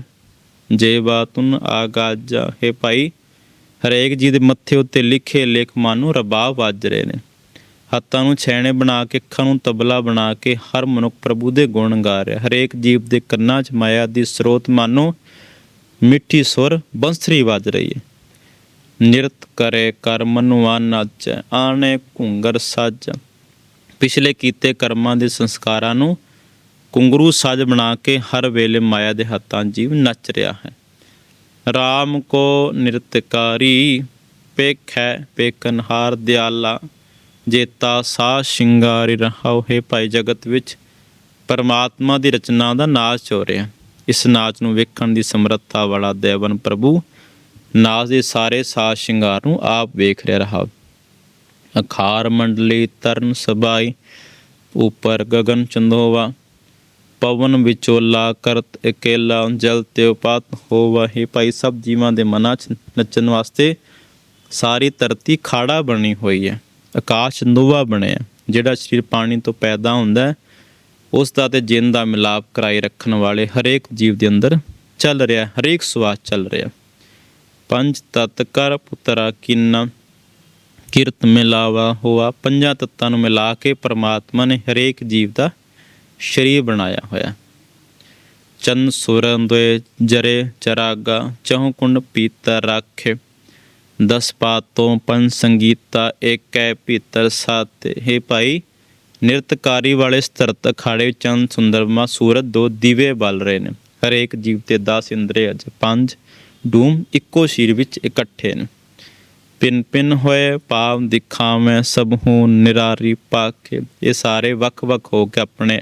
ਜੇ ਬਾਤੁਨ ਆਗਾਜਾ, ਹੈ ਭਾਈ, ਹਰੇਕ ਜੀ ਦੇ ਮੱਥੇ ਉੱਤੇ ਲਿਖੇ ਲੇਖ ਮਾਨੂੰ ਰਬਾਬ ਵੱਜ ਰਹੇ ਨੇ। ਹੱਥਾਂ ਨੂੰ ਛੈਣੇ ਬਣਾ ਕੇ, ਅੱਖਾਂ ਨੂੰ ਤਬਲਾ ਬਣਾ ਕੇ ਹਰ ਮਨੁੱਖ ਪ੍ਰਭੂ ਦੇ ਗੁਣ ਗਾ ਰਿਹਾ। ਹਰੇਕ ਜੀਵ ਦੇ ਕੰਨਾਂ 'ਚ ਮਾਇਆ ਦੀ ਸਰੋਤ ਮਾਨੋ ਮਿੱਠੀ ਸੁਰ ਬੰਸਰੀ ਵੱਜ ਰਹੀ ਹੈ। ਨਿਰਤ ਕਰੇ ਕਰਮ ਮਨੁਆ ਨਾਚੈ ਆਣੇ ਘੁੰਗਰ ਸੱਜ। ਪਿਛਲੇ ਕੀਤੇ ਕਰਮਾਂ ਦੇ ਸੰਸਕਾਰਾਂ ਨੂੰ ਕੁੰਗਰੂ ਸਾਜ ਬਣਾ ਕੇ ਹਰ ਵੇਲੇ ਮਾਇਆ ਦੇ ਹੱਥਾਂ ਜੀਵ ਨੱਚ ਰਿਹਾ ਹੈ। RAM ਕੋ ਨਿਰਤਕਾਰੀ, ਪੇਖੈ ਪੇਕਨਹਾਰ ਦਿਆਲਾ, ਜੇਤਾ ਸਾ ਸ਼ਿੰਗਾਰੀ ਰਹਾਉ ਹੈ ਭਾਈ ਜਗਤ ਵਿੱਚ। ਪਰਮਾਤਮਾ ਦੀ ਰਚਨਾ ਦਾ ਨਾਚ ਹੋ ਰਿਹਾ। ਇਸ ਨਾਚ ਨੂੰ ਵੇਖਣ ਦੀ ਸਮਰੱਥਾ ਵਾਲਾ ਦੇਵਨ ਪ੍ਰਭੂ ਨਾਚ ਦੇ ਸਾਰੇ ਸਾਜ ਸ਼ਿੰਗਾਰ ਨੂੰ ਆਪ ਵੇਖ ਰਿਹਾ ਰਹਾ। ਅਖਾਰ ਮੰਡਲੀ ਤਰਨ ਸਬਾਈ, ਉਪਰ ਗगन ਚੰਦੋਵਾ ਪਵਨ ਵਿਚੋਲਾ ਕਰਤ ਇਕੇਲਾ ਜਲ ਤੇ ਉਪਾਤ ਹੋਵਾ ਭਾਈ ਸਭ ਜੀਵਾਂ ਦੇ ਮਨਾਂ 'ਚ ਨੱਚਣ ਵਾਸਤੇ ਸਾਰੀ ਧਰਤੀ ਖਾੜਾ ਬਣੀ ਹੋਈ ਹੈ। ਆਕਾਸ਼ ਚੰਦੋਵਾ ਬਣਿਆ ਜਿਹੜਾ ਸਰੀਰ ਪਾਣੀ ਤੋਂ ਪੈਦਾ ਹੁੰਦਾ ਉਸ ਦਾ ਤੇ ਜਿੰਦ ਦਾ ਮਿਲਾਪ ਕਰਾਈ ਰੱਖਣ ਵਾਲੇ ਹਰੇਕ ਜੀਵ ਦੇ ਅੰਦਰ ਚੱਲ ਰਿਹਾ ਹਰੇਕ ਸਵਾਸ ਚੱਲ ਰਿਹਾ ਪੰਜ ਤਤ ਕਰ ਪੁੱਤਰਾ ਕਿੰਨਾ ਕਿਰਤ ਮਿਲਾਵਾ ਹੋਆ। ਪੰਜਾਂ ਤੱਤਾਂ ਨੂੰ ਮਿਲਾ ਕੇ ਪਰਮਾਤਮਾ ਨੇ ਹਰੇਕ ਜੀਵ ਦਾ ਸ਼ਰੀਰ ਬਣਾਇਆ ਹੋਇਆ। ਚੰਨ ਸੁਰੰਦੋਏ ਜਰੇ ਚਰਾਗਾ, ਚਹੁ ਕੁੰਡ ਪੀਤਰ ਰਾਖੇ। ਦਸ ਪਾਤੋਂ ਪੰਜ ਸੰਗੀਤਾ, ਏਕੈ ਪੀਤਰ ਸਾਤੇ। ਹੈ ਭਾਈ, ਨਿਰਤਕਾਰੀ ਵਾਲੇ ਸਤਰਤ ਅਖਾੜੇ ਚੰਦ ਸੁੰਦਰਮਾ ਸੂਰਤ ਦੋ ਦੀਵੇ ਬਲ ਰਹੇ ਨੇ। ਹਰੇਕ ਜੀਵ ਤੇ 10 ਇੰਦਰੇ ਅਜ ਪੰਜ, ਡੂਮ ਇੱਕੋ ਸ਼ੀਰ ਵਿੱਚ ਇਕੱਠੇ ਨੇ। ਪਿੰਨ ਪਿੰਨ ਹੋਏ ਪਾਵ ਦਿਖਾਵੇਂ ਸਭ ਹੂੰ ਨਿਰਾਰੀ ਪਾਕੇ ਇਹ ਸਾਰੇ ਵੱਖ-ਵੱਖ ਹੋ ਕੇ ਆਪਣੇ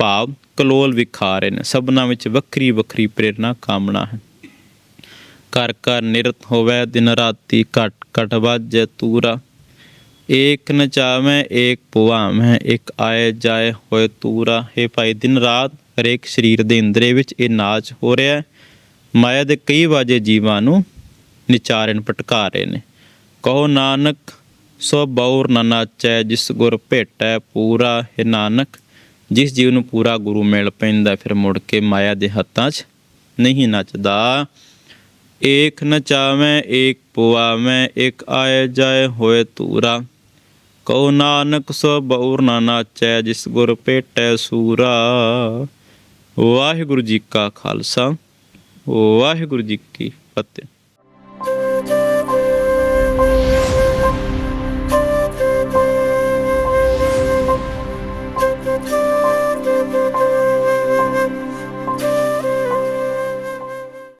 ਭਾਵ ਕਲੋਲ ਵਿਖਾ ਰਹੇ ਨੇ। ਸਭਨਾਂ ਵਿੱਚ ਵੱਖਰੀ ਵੱਖਰੀ ਪ੍ਰੇਰਣਾ ਕਾਮਨਾ ਹੈ। ਕਰ ਕਰ ਨਿਰਤ ਹੋਵੇ, ਦਿਨ ਰਾਤੀ ਘਟ ਘਟ ਵਾਜੈ ਤੂਰਾ। ਏਕ ਨਚਾਵੇਂ ਏਕ ਪੁਆਵੇਂ, ਇੱਕ ਆਏ ਜਾਏ ਹੋਏ ਤੂਰਾ। ਹੈ ਭਾਈ, ਦਿਨ ਰਾਤ ਹਰੇਕ ਸਰੀਰ ਦੇ ਇੰਦਰੇ ਵਿੱਚ ਇਹ ਨਾਚ ਹੋ ਰਿਹਾ ਹੈ। ਮਾਇਆ ਦੇ ਕਈ ਵਾਜੇ ਜੀਵਾਂ ਨੂੰ ਨਿਚਾਰਨ ਪਟਕਾ ਰਹੇ ਨੇ। ਕਹੋ ਨਾਨਕ, ਸੋ ਬੌਰ ਨਾ ਨਾਚੈ, ਜਿਸ ਗੁਰ ਭੇਟੈ ਪੂਰਾ। ਹੈ ਨਾਨਕ ਜਿਸ ਜੀਵ ਨੂੰ ਪੂਰਾ ਗੁਰੂ ਮਿਲ ਪੈਂਦਾ, ਫਿਰ ਮੁੜ ਕੇ ਮਾਇਆ ਦੇ ਹੱਥਾਂ 'ਚ ਨਹੀਂ ਨੱਚਦਾ। ਏਕ ਨਚਾਵੇਂ ਏਕ ਪੁਆਵੇਂ ਏਕ ਆਏ ਜਾਏ ਹੋਏ ਤੂਰਾ ਕਉ ਨਾਨਕ ਸੋ ਬਉਰ ਨਾ ਨਾਚੈ, ਜਿਸ ਗੁਰ ਭੇਟੈ ਸੂਰਾ। ਵਾਹਿਗੁਰੂ ਜੀ ਕਾ ਖਾਲਸਾ, ਵਾਹਿਗੁਰੂ ਜੀ ਕੀ ਫਤਿਹ।